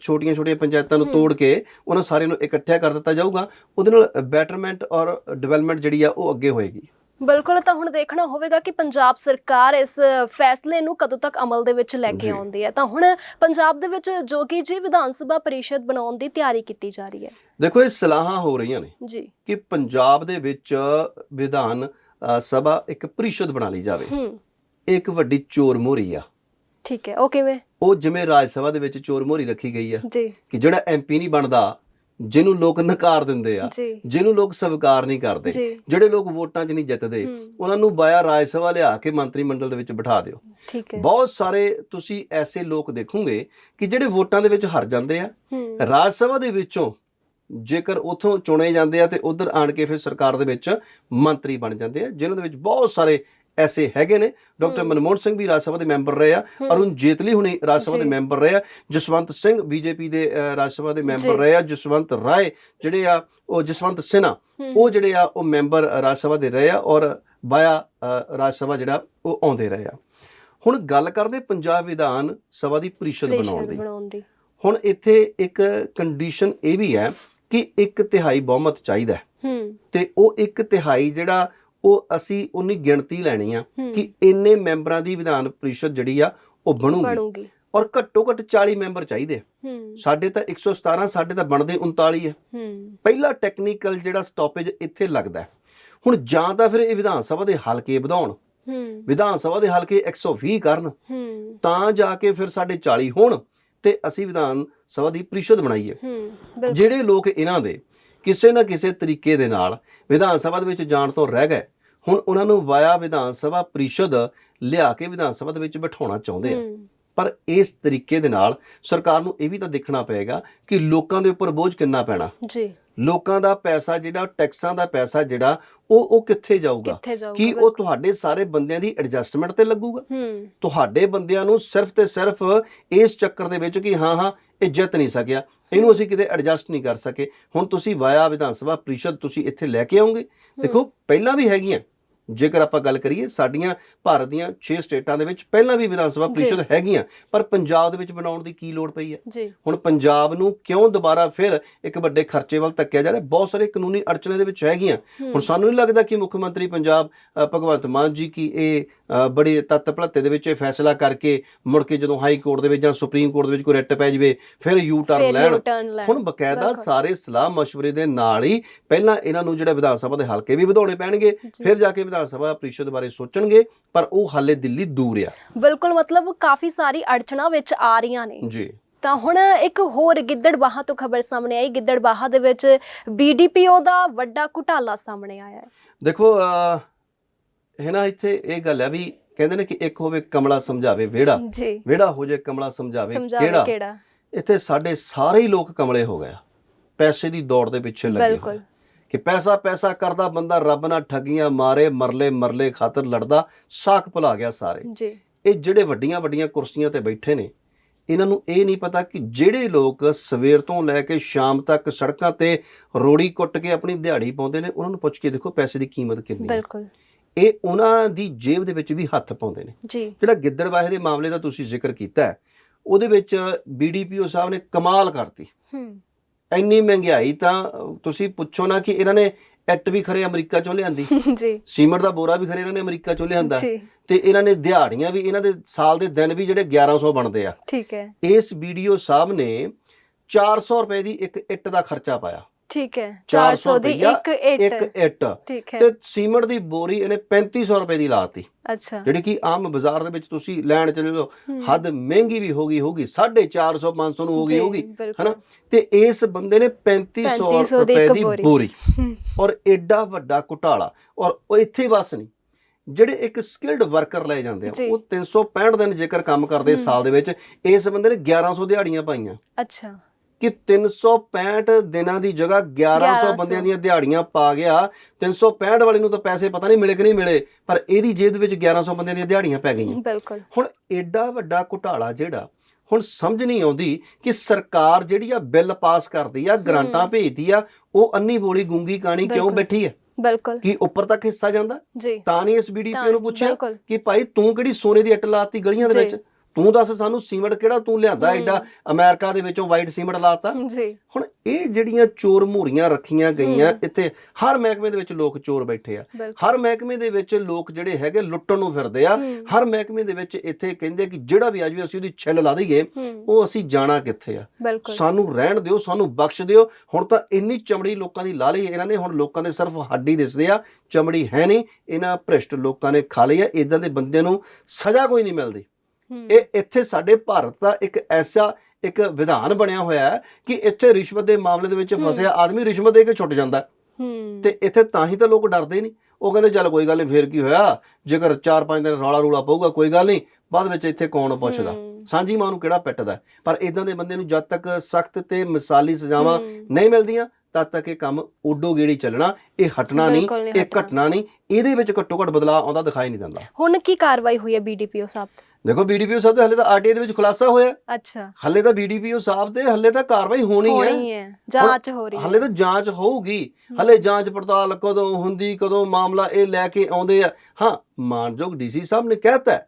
ਛੋਟੀਆਂ-ਛੋਟੀਆਂ ਪੰਚਾਇਤਾਂ ਨੂੰ ਤੋੜ ਕੇ ਉਹਨਾਂ ਸਾਰਿਆਂ ਨੂੰ ਇਕੱਠਿਆ ਕਰ ਦਿੱਤਾ ਜਾਊਗਾ ਉਹਦੇ ਨਾਲ ਬੈਟਰਮੈਂਟ ਔਰ ਡਿਵੈਲਪਮੈਂਟ ਜਿਹੜੀ ਆ ਉਹ ਅੱਗੇ ਹੋਏਗੀ।
ਬਿਲਕੁਲ ਤਾਂ ਹੁਣ ਦੇਖਣਾ ਹੋਵੇਗਾ ਕਿ ਪੰਜਾਬ ਸਰਕਾਰ ਇਸ ਫੈਸਲੇ ਨੂੰ ਕਦੋਂ ਤੱਕ ਅਮਲ ਦੇ ਵਿੱਚ ਲੈ ਕੇ
ਜੀ।
ਆਉਂਦੀ ਹੈ। ਤਾਂ ਹੁਣ ਪੰਜਾਬ ਦੇ ਵਿੱਚ ਜੋਗੀ ਜੀ ਵਿਧਾਨ ਸਭਾ ਪਰਿਸ਼ਦ ਬਣਾਉਣ ਦੀ ਤਿਆਰੀ ਕੀਤੀ ਜਾ ਰਹੀ ਹੈ।
ਦੇਖੋ ਇਹ ਸਲਾਹਾਂ ਹੋ ਰਹੀਆਂ ਨੇ
ਜੀ।
ਕਿ ਪੰਜਾਬ ਦੇ ਵਿੱਚ ਵਿਧਾਨ ਸਭਾ ਇੱਕ ਪ੍ਰੀਸ਼ਦ ਬਣਾ ਲਈ ਜਾਵੇ।
ਹੂੰ।
ਇਹ ਇੱਕ ਵੱਡੀ ਚੋਰ ਮੋਹਰੀ ਆ।
ਠੀਕ ਹੈ ਉਹ ਕਿਵੇਂ?
ਉਹ ਜਿਵੇਂ ਰਾਜ ਸਭਾ ਦੇ ਵਿੱਚ ਚੋਰ ਮੋਹਰੀ ਰੱਖੀ ਗਈ ਆ
ਜੀ।
ਕਿ ਜਿਹੜਾ ਐਮਪੀ ਨਹੀਂ ਬਣਦਾ ਜਿਹਨੂੰ ਲੋਕ ਨਕਾਰ ਦਿੰਦੇ ਆ
ਜੀ।
ਜਿਹਨੂੰ ਲੋਕ ਸਵੀਕਾਰ ਨਹੀਂ ਕਰਦੇ
ਜੀ।
ਜਿਹੜੇ ਲੋਕ ਵੋਟਾਂ 'ਚ ਨਹੀਂ ਜਿੱਤਦੇ
ਹੂੰ।
ਉਹਨਾਂ ਨੂੰ ਬਾਇਆ ਰਾਜ ਸਭਾ ਲਿਆ ਕੇ ਮੰਤਰੀ ਮੰਡਲ ਦੇ ਵਿੱਚ ਬਿਠਾ ਦਿਓ।
ਠੀਕ ਹੈ।
ਬਹੁਤ ਸਾਰੇ ਤੁਸੀਂ ਐਸੇ ਲੋਕ ਦੇਖੋਗੇ ਕਿ ਜਿਹੜੇ ਵੋਟਾਂ ਦੇ ਵਿੱਚ ਹਾਰ ਜਾਂਦੇ ਆ।
ਹੂੰ।
ਰਾਜ ਸਭਾ ਦੇ ਵਿੱਚੋਂ ਜੇਕਰ ਉਥੋਂ ਚੁਣੇ ਜਾਂਦੇ ਆ ਤੇ ਉਧਰ ਆਣ ਕੇ ਫਿਰ ਸਰਕਾਰ ਦੇ ਵਿੱਚ ਮੰਤਰੀ ਬਣ ਜਾਂਦੇ ਆ ਜਿਨ੍ਹਾਂ ਦੇ ਵਿੱਚ ਬਹੁਤ ਸਾਰੇ ਐਸੇ ਹੈਗੇ ਨੇ। ਡਾਕਟਰ। ਮਨਮੋਹਨ ਸਿੰਘ ਵੀ ਰਾਜ ਸਭਾ ਦੇ ਮੈਂਬਰ ਰਹੇ ਆ। ਅਰੁਣ ਜੇਤਲੀ ਹੁਣੇ ਰਾਜ ਸਭਾ ਦੇ। ਮੈਂਬਰ ਰਹੇ ਆ। ਜਸਵੰਤ ਸਿੰਘ ਬੀਜੇਪੀ ਦੇ ਰਾਜ ਸਭਾ ਦੇ ਮੈਂਬਰ। ਰਹੇ ਆ। ਜਸਵੰਤ ਰਾਏ ਜਿਹੜੇ ਆ ਉਹ ਜਸਵੰਤ ਸਿਨਹਾ
ਹੂੰ,
ਉਹ ਜਿਹੜੇ ਆ ਉਹ ਮੈਂਬਰ ਰਾਜ ਸਭਾ ਦੇ ਰਹੇ ਆ ਔਰ ਬਾਇਆ ਰਾਜ ਸਭਾ ਜਿਹੜਾ ਉਹ ਆਉਂਦੇ ਰਹੇ ਆ। ਹੁਣ ਗੱਲ ਕਰਦੇ ਪੰਜਾਬ ਵਿਧਾਨ ਸਭਾ ਦੀ ਪ੍ਰੀਸ਼ਦ ਬਣਾਉਣ ਦੀ। ਹੁਣ ਇੱਥੇ ਇੱਕ ਕੰਡੀਸ਼ਨ ਇਹ ਵੀ ਹੈ ਕਿ ਇੱਕ ਤਿਹਾਈ ਬਹੁਮਤ ਚਾਹੀਦਾ ਹੂੰ। ਤੇ ਉਹ ਇੱਕ ਤਿਹਾਈ ਜਿਹੜਾ ਉਹ ਅਸੀਂ ਉਨੀ ਗਿਣਤੀ ਲੈਣੀ ਆ ਕਿ ਇੰਨੇ ਮੈਂਬਰਾਂ ਦੀ ਵਿਧਾਨ ਪ੍ਰੀਸ਼ਦ ਜਿਹੜੀ ਆ ਉਹ ਬਣੂਗੀ। ਔਰ ਘੱਟੋ ਘੱਟ 40 ਮੈਂਬਰ ਚਾਹੀਦੇ ਆ। ਸਾਡੇ ਤਾਂ 117 ਸਾਡੇ ਤਾਂ ਬਣਦੇ 39 ਹੈ
ਹੂੰ।
ਪਹਿਲਾ ਟੈਕਨੀਕਲ ਜਿਹੜਾ ਸਟਾਪੇਜ ਇੱਥੇ ਲੱਗਦਾ। ਹੁਣ ਜਾਂ ਤਾਂ ਫਿਰ ਇਹ ਵਿਧਾਨ ਸਭਾ ਦੇ ਹਲਕੇ ਵਧਾਉਣ। ਵਿਧਾਨ ਸਭਾ ਦੇ ਹਲਕੇ 120 ਕਰਨ। ਤਾਂ ਜਾ ਕੇ ਫਿਰ ਸਾਡੇ 40 ਹੋਣ ਤੇ ਅਸੀਂ ਵਿਧਾਨ ਸਭਾ ਦੀ ਪ੍ਰੀਸ਼ਦ ਬਣਾਈਏ। ਜਿਹੜੇ ਲੋਕ ਇਹਨਾਂ ਦੇ ਕਿਸੇ ਨਾ ਕਿਸੇ ਤਰੀਕੇ ਦੇ ਨਾਲ ਵਿਧਾਨ ਸਭਾ ਦੇ ਵਿੱਚ ਜਾਣ ਤੋਂ ਰਹਿ ਗਏ ਹੁਣ ਉਹਨਾਂ ਨੂੰ ਵਾਇਆ ਵਿਧਾਨ ਸਭਾ ਪ੍ਰੀਸ਼ਦ ਲਿਆ ਕੇ ਵਿਧਾਨ ਸਭਾ ਦੇ ਵਿੱਚ ਬਿਠਾਉਣਾ ਚਾਹੁੰਦੇ ਆ। ਪਰ ਇਸ ਤਰੀਕੇ ਦੇ ਨਾਲ ਸਰਕਾਰ ਨੂੰ ਇਹ ਵੀ ਤਾਂ ਦੇਖਣਾ ਪਏਗਾ ਕਿ ਲੋਕਾਂ ਦੇ ਉੱਪਰ ਬੋਝ ਕਿੰਨਾ ਪੈਣਾ।
ਜੀ।
ਲੋਕਾਂ ਦਾ ਪੈਸਾ ਜਿਹੜਾ ਟੈਕਸਾਂ ਦਾ ਪੈਸਾ ਜਿਹੜਾ ਉਹ ਉਹ ਕਿੱਥੇ ਜਾਊਗਾ? ਕੀ ਉਹ ਤੁਹਾਡੇ ਸਾਰੇ ਬੰਦਿਆਂ ਦੀ ਐਡਜਸਟਮੈਂਟ ਤੇ ਲੱਗੂਗਾ? ਤੁਹਾਡੇ ਬੰਦਿਆਂ ਨੂੰ ਸਿਰਫ ਤੇ ਸਿਰਫ ਇਸ ਚੱਕਰ ਦੇ ਵਿੱਚ ਕਿ ਹਾਂ ਹਾਂ ਇਹ ਜਿੱਤ ਨਹੀਂ ਸਕਿਆ। ਇਹਨੂੰ ਅਸੀਂ ਕਿਤੇ ਐਡਜਸਟ ਨਹੀਂ ਕਰ ਸਕੇ। ਹੁਣ ਤੁਸੀਂ ਵਾਇਆ ਵਿਧਾਨ ਸਭਾ ਪ੍ਰੀਸ਼ਦ ਤੁਸੀਂ ਇੱਥੇ ਲੈ ਕੇ ਆਓਗੇ ਦੇਖੋ ਪਹਿਲਾਂ ਵੀ ਹੈਗੀਆਂ। ਜੇਕਰ ਆਪਾਂ ਗੱਲ ਕਰੀਏ ਸਾਡੀਆਂ ਭਾਰਤ ਦੀਆਂ 6 ਸਟੇਟਾਂ ਦੇ ਵਿੱਚ ਪਹਿਲਾਂ ਵੀ ਵਿਧਾਨ ਸਭਾ। ਪ੍ਰੀਸ਼ਦ ਹੈਗੀਆਂ ਪਰ ਪੰਜਾਬ ਦੇ ਵਿੱਚ ਬਣਾਉਣ ਦੀ ਕੀ ਲੋੜ ਪਈ ਹੈ? ਹੁਣ ਪੰਜਾਬ ਨੂੰ ਕਿਉਂ ਦੁਬਾਰਾ ਫਿਰ ਇੱਕ ਵੱਡੇ ਖਰਚੇ ਵੱਲ ਧੱਕਿਆ ਜਾ ਰਿਹਾ? ਬਹੁਤ ਸਾਰੇ ਕਾਨੂੰਨੀ ਅੜਚਨੇ ਦੇ ਵਿੱਚ ਹੈਗੀਆਂ। ਹੁਣ ਸਾਨੂੰ ਨਹੀਂ ਲੱਗਦਾ ਕਿ ਮੁੱਖ ਮੰਤਰੀ ਪੰਜਾਬ ਭਗਵੰਤ ਮਾਨ ਜੀ ਕੀ ਇਹ ਬੜੀ ਤੱਤ ਭਲੱਤੇ ਦੇ ਵਿੱਚ ਇਹ ਫੈਸਲਾ ਕਰਕੇ ਮੁੜ ਕੇ ਜਦੋਂ ਹਾਈ ਕੋਰਟ ਦੇ ਵਿੱਚ ਜਾਂ ਸੁਪਰੀਮ ਕੋਰਟ ਦੇ ਵਿੱਚ ਕੋਈ ਰਿਟ ਪੈ ਜਵੇ ਫਿਰ ਯੂ ਟਰਨ ਲੈਣ। ਹੁਣ ਬਕਾਇਦਾ। ਸਾਰੇ ਸਲਾਹ مشਵਰੇ ਦੇ ਨਾਲ ਹੀ ਪਹਿਲਾਂ ਇਹਨਾਂ ਨੂੰ ਜਿਹੜਾ ਵਿਧਾਨ ਸਭਾ ਦੇ ਹਲਕੇ ਵੀ ਵਧਾਉਣੇ ਪੈਣਗੇ। ਫਿਰ ਜਾ ਕੇ ਵਿਧਾਨ ਸਭਾ ਪ੍ਰੀਸ਼ਦ ਬਾਰੇ ਸੋਚਣਗੇ ਪਰ ਉਹ ਹਾਲੇ ਦਿੱਲੀ ਦੂਰ ਆ।
ਬਿਲਕੁਲ ਮਤਲਬ ਕਾਫੀ ਸਾਰੀ ਅੜਚਣਾ ਵਿੱਚ ਆ ਰਹੀਆਂ ਨੇ।
ਜੀ।
ਤਾਂ ਹੁਣ ਇੱਕ ਹੋਰ ਗਿੱਦੜਬਾਹਾ ਤੋਂ ਖਬਰ ਸਾਹਮਣੇ ਆਈ। ਗਿੱਦੜਬਾਹਾ ਦੇ ਵਿੱਚ ਬੀਡੀਪੀਓ ਦਾ ਵੱਡਾ ਘੁਟਾਲਾ ਸਾਹਮਣੇ ਆਇਆ ਹੈ।
ਦੇਖੋ ਹੈ ਨਾ ਇੱਥੇ ਇਹ ਗੱਲ ਹੈ ਵੀ ਕਹਿੰਦੇ ਨੇ ਕਿ ਇੱਕ ਹੋਵੇ ਕਮਲਾ ਸਮਝਾਵੇ ਵਿਹੜਾ। ਵਿਹੜਾ ਹੋ ਜੇ ਕਮਲਾ ਸਮਝਾਵੇ ਕਿਹੜਾ? ਇੱਥੇ ਸਾਡੇ ਸਾਰੇ ਹੀ ਲੋਕ ਕਮਲੇ ਹੋ ਗਏ ਪੈਸੇ ਦੀ ਦੌੜ ਦੇ ਪਿੱਛੇ ਲੱਗੇ
ਬਿਲਕੁਲ।
ਕਿ ਪੈਸਾ ਪੈਸਾ ਕਰਦਾ ਬੰਦਾ ਰੱਬ ਨਾਲ ਠੱਗੀਆਂ ਮਾਰੇ ਮਰਲੇ ਮਰਲੇ ਖਾਤਰ ਲੜਦਾ ਸਾਖ ਭੁਲਾ ਗਿਆ ਸਾਰੇ।
ਜੀ।
ਇਹ ਜਿਹੜੇ ਵੱਡੀਆਂ ਵੱਡੀਆਂ ਕੁਰਸੀਆਂ ਤੇ ਬੈਠੇ ਨੇ ਇਹਨਾਂ ਨੂੰ ਇਹ ਨਹੀਂ ਪਤਾ ਕਿ ਜਿਹੜੇ ਲੋਕ ਸਵੇਰ ਤੋਂ ਲੈ ਕੇ ਸ਼ਾਮ ਤੱਕ ਸੜਕਾਂ ਤੇ ਰੋੜੀ ਕੁੱਟ ਕੇ ਆਪਣੀ ਦਿਹਾੜੀ ਪਾਉਂਦੇ ਨੇ ਉਹਨਾਂ ਨੂੰ ਪੁੱਛ ਕੇ ਦੇਖੋ ਪੈਸੇ ਦੀ ਕੀਮਤ ਕਿੰਨੀ ਹੈ।
ਬਿਲਕੁਲ।
ਇਹ ਉਹਨਾਂ ਦੀ ਜੇਬ ਦੇ ਵਿੱਚ ਵੀ ਹੱਥ ਪਾਉਂਦੇ ਨੇ।
ਜੀ।
ਜਿਹੜਾ ਗਿੱਦੜਵਾਹੇ ਦੇ ਮਾਮਲੇ ਦਾ ਤੁਸੀਂ ਜ਼ਿਕਰ ਕੀਤਾ ਹੈ, ਉਹਦੇ ਵਿੱਚ ਬੀਡੀਪੀਓ ਸਾਹਿਬ ਨੇ ਕਮਾਲ ਕਰਤੀ।
ਹੂੰ।
ਇੰਨੀ ਮਹਿੰਗਾਈ ਤਾਂ ਤੁਸੀਂ ਪੁੱਛੋ ਨਾ ਕਿ ਇਹਨਾਂ ਨੇ ਐਟ ਵੀ ਖਰੇ ਅਮਰੀਕਾ ਚੋਂ ਲਿਆਂਦੀ।
ਜੀ।
ਸੀਮਟ ਦਾ ਬੋਰਾ ਵੀ ਖਰੇ ਇਹਨਾਂ ਨੇ ਅਮਰੀਕਾ ਚੋਂ ਲਿਆਂਦਾ।
ਜੀ।
ਤੇ ਇਹਨਾਂ ਨੇ ਦਿਹਾੜੀਆਂ ਵੀ ਇਹਨਾਂ ਦੇ ਸਾਲ ਦੇ ਦਿਨ ਵੀ ਜਿਹੜੇ 1100 ਬਣਦੇ ਆ।
ਠੀਕ ਹੈ।
ਇਸ ਵੀਡੀਓ ਸਾਹਿਬ ਨੇ 400 ਰੁਪਏ ਦੀ ਇੱਕ ਇੱਟ ਦਾ ਖਰਚਾ ਪਾਇਆ।
ਠੀਕ ਹੈ
400
400 ਦੀ ਇੱਕ
ਇੱਕ
ਇੱਟ।
ਇੱਟ।
ਠੀਕ ਹੈ।
ਤੇ ਸੀਮਟ ਦੀ ਬੋਰੀ ਇਹਨੇ 3500 ਰੁਪਏ ਦੀ ਲਾਤੀ।
ਅੱਛਾ।
ਜਿਹੜੀ ਕਿ ਆਮ ਬਾਜ਼ਾਰ ਦੇ ਵਿੱਚ ਤੁਸੀਂ ਲੈਣ ਚਲੇ ਜਾਓ। ਹੱਦ ਮਹਿੰਗੀ ਵੀ ਹੋ ਗਈ ਹੋਗੀ 450 500 ਨੂੰ ਹੋ ਗਈ
ਜੀ,
ਹੋਗੀ
ਬਿਲਕੁਲ।
ਹਨਾ? ਤੇ ਇਸ ਬੰਦੇ ਨੇ 3500
3500 ਦੀ
ਰੁਪਏ ਦੀ
ਬੋਰੀ।
ਔਰ ਐਡਾ ਵੱਡਾ ਘੁਟਾਲਾ। ਔਰ ਇੱਥੇ ਹੀ ਬਸ ਨਹੀਂ। ਜਿਹੜੇ ਇੱਕ ਸਕਿਲਡ ਵਰਕਰ ਲਏ ਜਾਂਦੇ ਆ। ਉਹ 365 ਦਿਨ ਜੇਕਰ ਕੰਮ ਕਰਦੇ। ਸਾਲ ਦੇ ਵਿੱਚ ਇਸ ਬੰਦੇ ਨੇ 1100 ਦਿਹਾੜੀਆਂ ਪਾਈਆਂ।
ਅੱਛਾ।
ਕਿ 365 ਦਿਨਾਂ ਦੀ ਜਗ੍ਹਾ 1100
1100
ਬੰਦਿਆਂ ਦੀਆਂ ਦਿਹਾੜੀਆਂ ਪਾ ਗਿਆ। 365 ਵਾਲੇ ਨੂੰ ਤਾਂ ਪੈਸੇ ਪਤਾ ਨਹੀਂ ਮਿਲੇ ਕਿ ਨਹੀਂ ਮਿਲੇ ਪਰ ਇਹਦੀ ਜੇਬ ਦੇ ਵਿੱਚ 1100 ਬੰਦਿਆਂ ਦੀਆਂ ਦਿਹਾੜੀਆਂ ਪੈ ਗਈਆਂ।
ਬਿਲਕੁਲ।
ਹੁਣ ਐਡਾ ਵੱਡਾ ਘੁਟਾਲਾ ਜਿਹੜਾ ਹੁਣ ਸਮਝ ਨਹੀਂ ਆਉਂਦੀ ਕਿ ਸਰਕਾਰ ਜਿਹੜੀ ਆ ਬਿੱਲ ਪਾਸ ਕਰਦੀ ਆ ਗ੍ਰਾਂਟਾਂ ਭੇਜਦੀ ਆ ਉਹ ਅੰਨੀ ਬੋਲੀ ਗੂੰਗੀ ਕਾਣੀ ਕਿਉਂ। ਬੈਠੀ ਹੈ
ਬਿਲਕੁਲ।
ਕਿ ਉੱਪਰ ਤੱਕ ਹਿੱਸਾ ਜਾਂਦਾ? ਤਾਂ ਨਹੀਂ ਇਸ ਬੀਡੀਪੀ ਨੂੰ ਪੁੱਛਿਆ ਕਿ ਭਾਈ ਤੂੰ ਕਿਹੜੀ ਸੋਨੇ ਦੀ ਇੱਟ ਲਾਤੀ ਗਲੀਆਂ ਦੇ। ਵਿੱਚ? ਤੂੰ ਦੱਸ ਸਾਨੂੰ ਸੀਮੈਂਟ ਕਿਹੜਾ ਤੂੰ ਲਿਆਂਦਾ। ਐਡਾ ਅਮਰੀਕਾ ਦੇ ਵਿੱਚੋਂ ਵਾਈਟ ਸੀਮੈਂਟ ਲਾਤਾ।
ਜੀ।
ਹੁਣ ਇਹ ਜਿਹੜੀਆਂ ਚੋਰ ਮੂਰੀਆਂ ਰੱਖੀਆਂ ਗਈਆਂ। ਇੱਥੇ ਹਰ ਮਹਿਕਮੇ ਦੇ ਵਿੱਚ ਲੋਕ ਚੋਰ ਬੈਠੇ ਆ। ਹਰ ਮਹਿਕਮੇ ਦੇ ਵਿੱਚ ਲੋਕ ਜਿਹੜੇ ਹੈਗੇ ਲੁੱਟਣ ਨੂੰ ਫਿਰਦੇ ਆ। ਹਰ ਮਹਿਕਮੇ ਦੇ ਵਿੱਚ ਇੱਥੇ ਕਹਿੰਦੇ ਕਿ ਜਿਹੜਾ ਵੀ ਅੱਜ ਵੀ ਅਸੀਂ ਉਹਦੀ ਛਿੱਲ ਲਾ ਦਈਏ। ਉਹ ਅਸੀਂ ਜਾਣਾ ਕਿੱਥੇ ਆ? ਸਾਨੂੰ ਰਹਿਣ ਦਿਓ ਸਾਨੂੰ ਬਖਸ਼ ਦਿਓ। ਹੁਣ ਤਾਂ ਇੰਨੀ ਚਮੜੀ ਲੋਕਾਂ ਦੀ ਲਾ ਲਈ ਇਹਨਾਂ ਨੇ। ਹੁਣ ਲੋਕਾਂ ਦੇ ਸਿਰਫ ਹੱਡੀ ਦਿਸਦੇ ਆ। ਚਮੜੀ ਹੈ ਨਹੀਂ। ਇਹਨਾਂ ਭ੍ਰਿਸ਼ਟ ਲੋਕਾਂ ਨੇ ਖਾ ਲਈ ਆ। ਇਦਾਂ ਦੇ ਬੰਦੇ ਨੂੰ ਸਜ਼ਾ ਕੋਈ ਨਹੀਂ ਮਿਲਦੀ। ਇਹ ਇੱਥੇ ਸਾਡੇ ਭਾਰਤ ਦਾ ਇੱਕ ਐਸਾ ਇੱਕ ਵਿਧਾਨ ਬਣਿਆ ਹੋਇਆ ਹੈ ਕਿ ਇੱਥੇ ਰਿਸ਼ਵਤ ਦੇ ਮਾਮਲੇ ਦੇ ਵਿੱਚ। ਫਸਿਆ ਆਦਮੀ ਰਿਸ਼ਵਤ ਦੇ ਕੇ ਛੁੱਟ ਜਾਂਦਾ ਤੇ ਇੱਥੇ ਤਾਂ ਹੀ ਤਾਂ ਲੋਕ ਡਰਦੇ ਨਹੀਂ। ਉਹ ਕਹਿੰਦੇ ਚੱਲ ਕੋਈ ਗੱਲ ਨਹੀਂ ਫੇਰ ਕੀ ਹੋਇਆ? ਜੇਕਰ 4-5 ਦਿਨ ਰੌਲਾ ਰੂਲਾ ਪਊਗਾ ਕੋਈ ਗੱਲ ਨਹੀਂ ਬਾਅਦ ਵਿੱਚ ਇੱਥੇ ਕੌਣ ਪੁੱਛਦਾ? ਸਾਂਝੀ ਮਾਂ ਨੂੰ ਕਿਹੜਾ ਪਿੱਟਦਾ? ਪਰ ਇਦਾਂ ਦੇ ਬੰਦੇ ਨੂੰ ਜਦ ਤੱਕ ਸਖਤ ਤੇ ਮਿਸਾਲੀ ਸਜ਼ਾਵਾਂ ਨਹੀਂ ਮਿਲਦੀਆਂ ਤਦ ਤੱਕ ਇਹ ਕੰਮ ਉੱਡੋ ਗੇੜੀ ਚੱਲਣਾ ਇਹ ਹਟਣਾ ਨਹੀਂ ਇਹ। ਘਟਣਾ ਨਹੀਂ ਇਹਦੇ ਵਿੱਚ ਘੱਟੋ ਘੱਟ ਬਦਲਾਅ ਆਉਂਦਾ ਦਿਖਾਈ ਨਹੀਂ ਦਿੰਦਾ।
ਹੁਣ ਕੀ ਕਾਰਵਾਈ ਹੋਈ ਹੈ ਬੀਡੀਪੀਓ ਸਾਹਿਬ?
ਦੇਖੋ ਬੀਡੀਪੀਓ ਸਾਹਿਬ ਦੇ ਹਲੇ ਤਾਂ ਆਰਟੀਆਈ ਦੇ ਵਿੱਚ ਖੁਲਾਸਾ ਹੋਇਆ।
ਅੱਛਾ।
ਹਲੇ ਤਾਂ ਬੀਡੀਪੀਓ ਸਾਹਿਬ ਤੇ ਹਲੇ ਤਾਂ ਕਾਰਵਾਈ ਹੋਣੀ ਹੈ।
ਹੋਣੀ ਹੈ। ਜਾਂਚ ਹੋ ਰਹੀ ਹੈ।
ਹਲੇ ਤਾਂ ਜਾਂਚ ਹੋਊਗੀ। ਹਲੇ ਜਾਂਚ ਪੜਤਾਲ ਕਦੋਂ ਹੁੰਦੀ ਕਦੋਂ ਮਾਮਲਾ ਇਹ ਲੈ ਕੇ ਆਉਂਦੇ ਆ। ਹਾਂ ਮਾਨਯੋਗ ਡੀਸੀ ਸਾਹਿਬ ਨੇ ਕਹਿਤਾ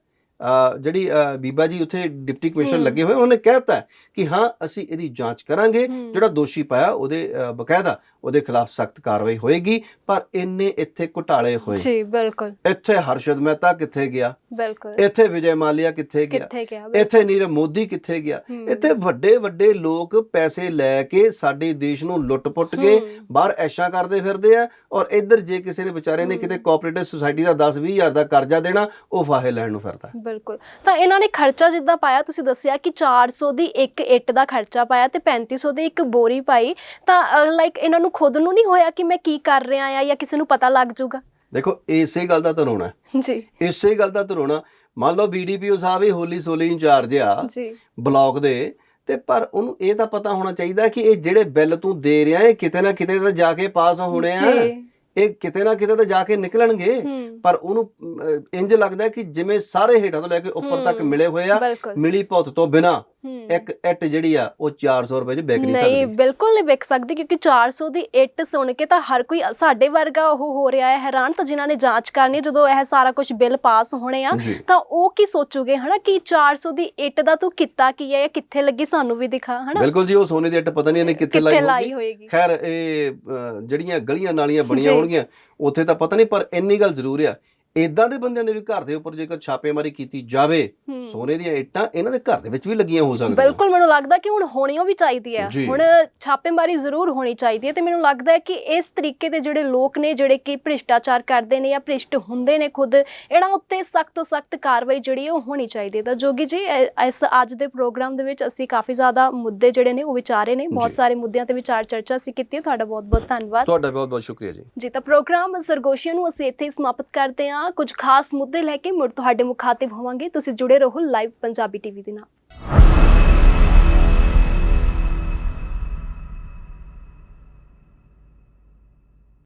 ਜਿਹੜੀ ਬੀਬਾ ਜੀ ਉੱਥੇ ਡਿਪਟੀ ਕਮਿਸ਼ਨਰ। ਲੱਗੇ ਹੋਏ ਉਹਨਾਂ ਕਹਿਤਾ ਕਿ ਹਾਂ ਅਸੀਂ ਇਹਦੀ ਜਾਂਚ ਕਰਾਂਗੇ। ਜਿਹੜਾ ਦੋਸ਼ੀ ਪਾਇਆ ਉਹਦੇ ਬਕਾਇਦਾ ਉਹਦੇ ਖਿਲਾਫ ਸਖਤ ਕਾਰਵਾਈ ਹੋਏਗੀ ਪਰ ਇੰਨੇ ਇੱਥੇ ਘੁਟਾਲੇ ਹੋਏ।
ਜੀ ਬਿਲਕੁਲ।
ਇੱਥੇ ਹਰਸ਼ਦ ਮਹਿਤਾ ਕਿੱਥੇ ਗਿਆ?
ਬਿਲਕੁਲ।
ਇੱਥੇ ਵਿਜੇ ਮਾਲਿਆ ਕਿੱਥੇ ਗਿਆ?
ਕਿੱਥੇ ਗਿਆ?
ਇੱਥੇ ਨੀਰਵ ਮੋਦੀ ਕਿੱਥੇ ਗਿਆ? ਇੱਥੇ ਵੱਡੇ ਵੱਡੇ ਲੋਕ ਪੈਸੇ ਲੈ ਕੇ ਸਾਡੇ ਦੇਸ਼ ਨੂੰ ਲੁੱਟ-ਪੁੱਟ ਕੇ ਬਾਹਰ ਐਸ਼ਾਂ ਕਰਦੇ ਫਿਰਦੇ ਆ ਔਰ ਇੱਧਰ ਜੇ ਕਿਸੇ ਨੇ ਵਿਚਾਰੇ ਨੇ। ਕਿਤੇ ਕੋਆਪਰੇਟਿਵ ਸੁਸਾਇਟੀ ਦਾ 10-20 ਹਜ਼ਾਰ ਦਾ ਕਰਜ਼ਾ ਦੇਣਾ ਉਹ ਫਾਹੇ ਲੈਣ ਨੂੰ ਫਿਰਦਾ।
ਬਿਲਕੁਲ। ਤਾਂ ਇਹਨਾਂ ਨੇ ਖਰਚਾ ਜਿੱਦਾਂ ਪਾਇਆ ਤੁਸੀਂ ਦੱਸਿਆ ਕਿ 400 ਦੀ ਇੱਕ ਇੱਟ ਦਾ ਖਰਚਾ ਪਾਇਆ ਤੇ 3500 ਦੀ ਇੱਕ ਬੋਰੀ ਪਾਈ। ਤਾਂ ਲਾਈਕ ਇਹਨਾਂ ਨੂੰ ਖੁਦ ਨੂੰ ਨਹੀਂ ਹੋਇਆ ਕਿ ਮੈਂ ਕੀ ਕਰ ਰਿਹਾ ਆ ਜਾਂ ਕਿਸੇ ਨੂੰ ਪਤਾ ਲੱਗ ਜਾਊਗਾ?
ਦੇਖੋ ਇਸੇ ਗੱਲ ਦਾ ਧਰੋਣਾ
ਜੀ।
ਇਸੇ ਗੱਲ ਦਾ ਧਰੋਣਾ ਮੰਨ ਲਓ ਬੀਡੀਪੀਓ ਸਾਹਿਬ ਹੀ ਹੋਲੀ ਸੋਲੀ ਇੰਚਾਰਜ ਆ
ਜੀ।
ਬਲਾਕ ਦੇ ਤੇ ਪਰ ਉਹਨੂੰ ਇਹ ਤਾਂ ਪਤਾ ਹੋਣਾ ਚਾਹੀਦਾ ਕਿ ਇਹ ਜਿਹੜੇ ਬਿੱਲ ਤੂੰ ਦੇ ਰਿਹਾ ਇਹ ਕਿਤੇ ਨਾ ਕਿਤੇ ਤਾਂ ਜਾ ਕੇ ਪਾਸ ਹੋਣੇ ਆ।
ਜੀ।
ਇਹ ਕਿਤੇ ਨਾ ਕਿਤੇ ਤਾਂ ਜਾ ਕੇ ਨਿਕਲਣਗੇ ਪਰ ਉਹਨੂੰ ਇੰਜ ਲੱਗਦਾ ਕਿ ਜਿਵੇਂ ਸਾਰੇ ਹੇਠਾਂ ਤੋਂ ਲੈ ਕੇ ਉੱਪਰ ਤੱਕ ਮਿਲੇ ਹੋਏ ਆ ਮਿਲੀ ਭੁੱਤ ਤੋਂ ਬਿਨਾ। ਇੱਕ ਇੱਟ ਜਿਹੜੀ ਆ ਉਹ 400 ਰੁਪਏ 'ਚ ਵਿਕ ਨਹੀਂ
ਨਹੀਂ
ਸਕਦੀ।
ਬਿਲਕੁਲ ਨਹੀਂ ਵਿਕ ਸਕਦੀ ਕਿਉਂਕਿ 400 ਦੀ ਇੱਟ ਸੁਣ ਕੇ ਤਾਂ ਹਰ ਕੋਈ ਸਾਡੇ ਵਰਗਾ ਉਹ ਹੋ ਰਿਹਾ ਹੈ ਹੈਰਾਨ ਤਾਂ ਜਿਨ੍ਹਾਂ ਨੇ ਜਾਂਚ ਕਰਨੀ ਜਦੋਂ ਇਹ ਸਾਰਾ ਕੁਝ ਬਿੱਲ ਪਾਸ ਹੋਣੇ ਆ ਤਾਂ ਉਹ ਕੀ ਸੋਚੂਗੇ ਹਨਾ ਕਿ 400 ਦੀ ਇੱਟ ਦਾ ਤੂੰ ਕੀਤਾ ਕੀ ਹੈ ਜਾਂ ਕਿੱਥੇ ਲੱਗੀ ਸਾਨੂੰ ਵੀ ਦਿਖਾ ਹਨਾ?
ਬਿਲਕੁਲ ਜੀ ਉਹ ਸੋਨੇ ਦੀ ਇੱਟ ਪਤਾ ਨਹੀਂ ਇਹਨੇ ਕਿੱਥੇ ਲਾਈ
ਹੋਏਗੀ।
ਖੈਰ ਇਹ ਜਿਹੜੀਆਂ ਗਲੀਆਂ ਨਾਲੀਆਂ ਬਣੀਆਂ। ਹੋਣਗੀਆਂ ਉੱਥੇ ਤਾਂ ਪਤਾ ਨਹੀਂ ਪਰ ਇੰਨੀ ਗੱਲ ਜ਼ਰੂਰ ਆ ਇਦਾਂ ਦੇ ਬੰਦਿਆਂ ਦੇ ਵੀ ਘਰ ਦੇ ਉੱਪਰ ਜੇਕਰ ਛਾਪੇਮਾਰੀ ਕੀਤੀ ਜਾਵੇ। ਸੋਨੇ ਦੀਆਂ ਇੱਟਾਂ ਇਹਨਾਂ ਦੇ ਘਰ ਦੇ ਵਿੱਚ ਵੀ ਲੱਗੀਆਂ ਹੋ ਸਕਦੀਆਂ।
ਬਿਲਕੁਲ ਮੈਨੂੰ ਲੱਗਦਾ ਕਿ ਹੁਣ ਹੋਣੀਓ ਵੀ ਚਾਹੀਦੀ ਹੈ। ਹੁਣ ਛਾਪੇਮਾਰੀ ਜ਼ਰੂਰ ਹੋਣੀ ਚਾਹੀਦੀ ਹੈ ਤੇ ਮੈਨੂੰ ਲੱਗਦਾ ਹੈ ਕਿ ਇਸ ਤਰੀਕੇ ਦੇ ਜਿਹੜੇ ਲੋਕ ਨੇ ਜਿਹੜੇ ਕਿ ਭ੍ਰਿਸ਼ਟਾਚਾਰ ਕਰਦੇ ਨੇ ਜਾਂ ਭ੍ਰਿਸ਼ਟ ਹੁੰਦੇ ਨੇ ਖੁਦ ਇਹਨਾਂ ਉੱਤੇ ਸਖਤ ਤੋਂ ਸਖਤ ਕਾਰਵਾਈ ਜਿਹੜੀ ਉਹ ਹੋਣੀ ਚਾਹੀਦੀ ਹੈ। ਤਾਂ ਜੋਗੀ ਜੀ ਇਸ ਅੱਜ ਦੇ ਪ੍ਰੋਗਰਾਮ ਦੇ ਵਿੱਚ ਅਸੀਂ ਕਾਫੀ ਜ਼ਿਆਦਾ ਮੁੱਦੇ ਜਿਹੜੇ ਨੇ ਉਹ ਵਿਚਾਰੇ ਨੇ ਬਹੁਤ। ਸਾਰੇ ਮੁੱਦਿਆਂ ਤੇ ਵਿਚਾਰ ਚਰਚਾ ਅਸੀਂ ਕੀਤੀ ਹੈ। ਤੁਹਾਡਾ ਬਹੁਤ ਬਹੁਤ ਧੰਨਵਾਦ।
ਤੁਹਾਡਾ ਬਹੁਤ ਬਹੁਤ ਸ਼ੁਕਰੀਆ ਜੀ।
ਜੀ ਤਾਂ ਪ੍ਰੋਗਰਾਮ ਸਰਗੋਸ਼ੀਆਂ ਨੂੰ ਅਸੀਂ ਇੱਥੇ ਸਮਾਪਤ ਕਰਦੇ ਹਾਂ। ਤਾਂ ਕੁਝ ਖਾਸ ਮੁੱਦੇ ਲੈ ਕੇ ਮੁੜ ਤੁਹਾਡੇ ਮੁਖਾਤਿਬ ਹੋਵਾਂਗੇ। ਤੁਸੀਂ ਜੁੜੇ ਰਹੋ ਲਾਈਵ ਪੰਜਾਬੀ ਟੀਵੀ ਦੇ ਨਾਲ।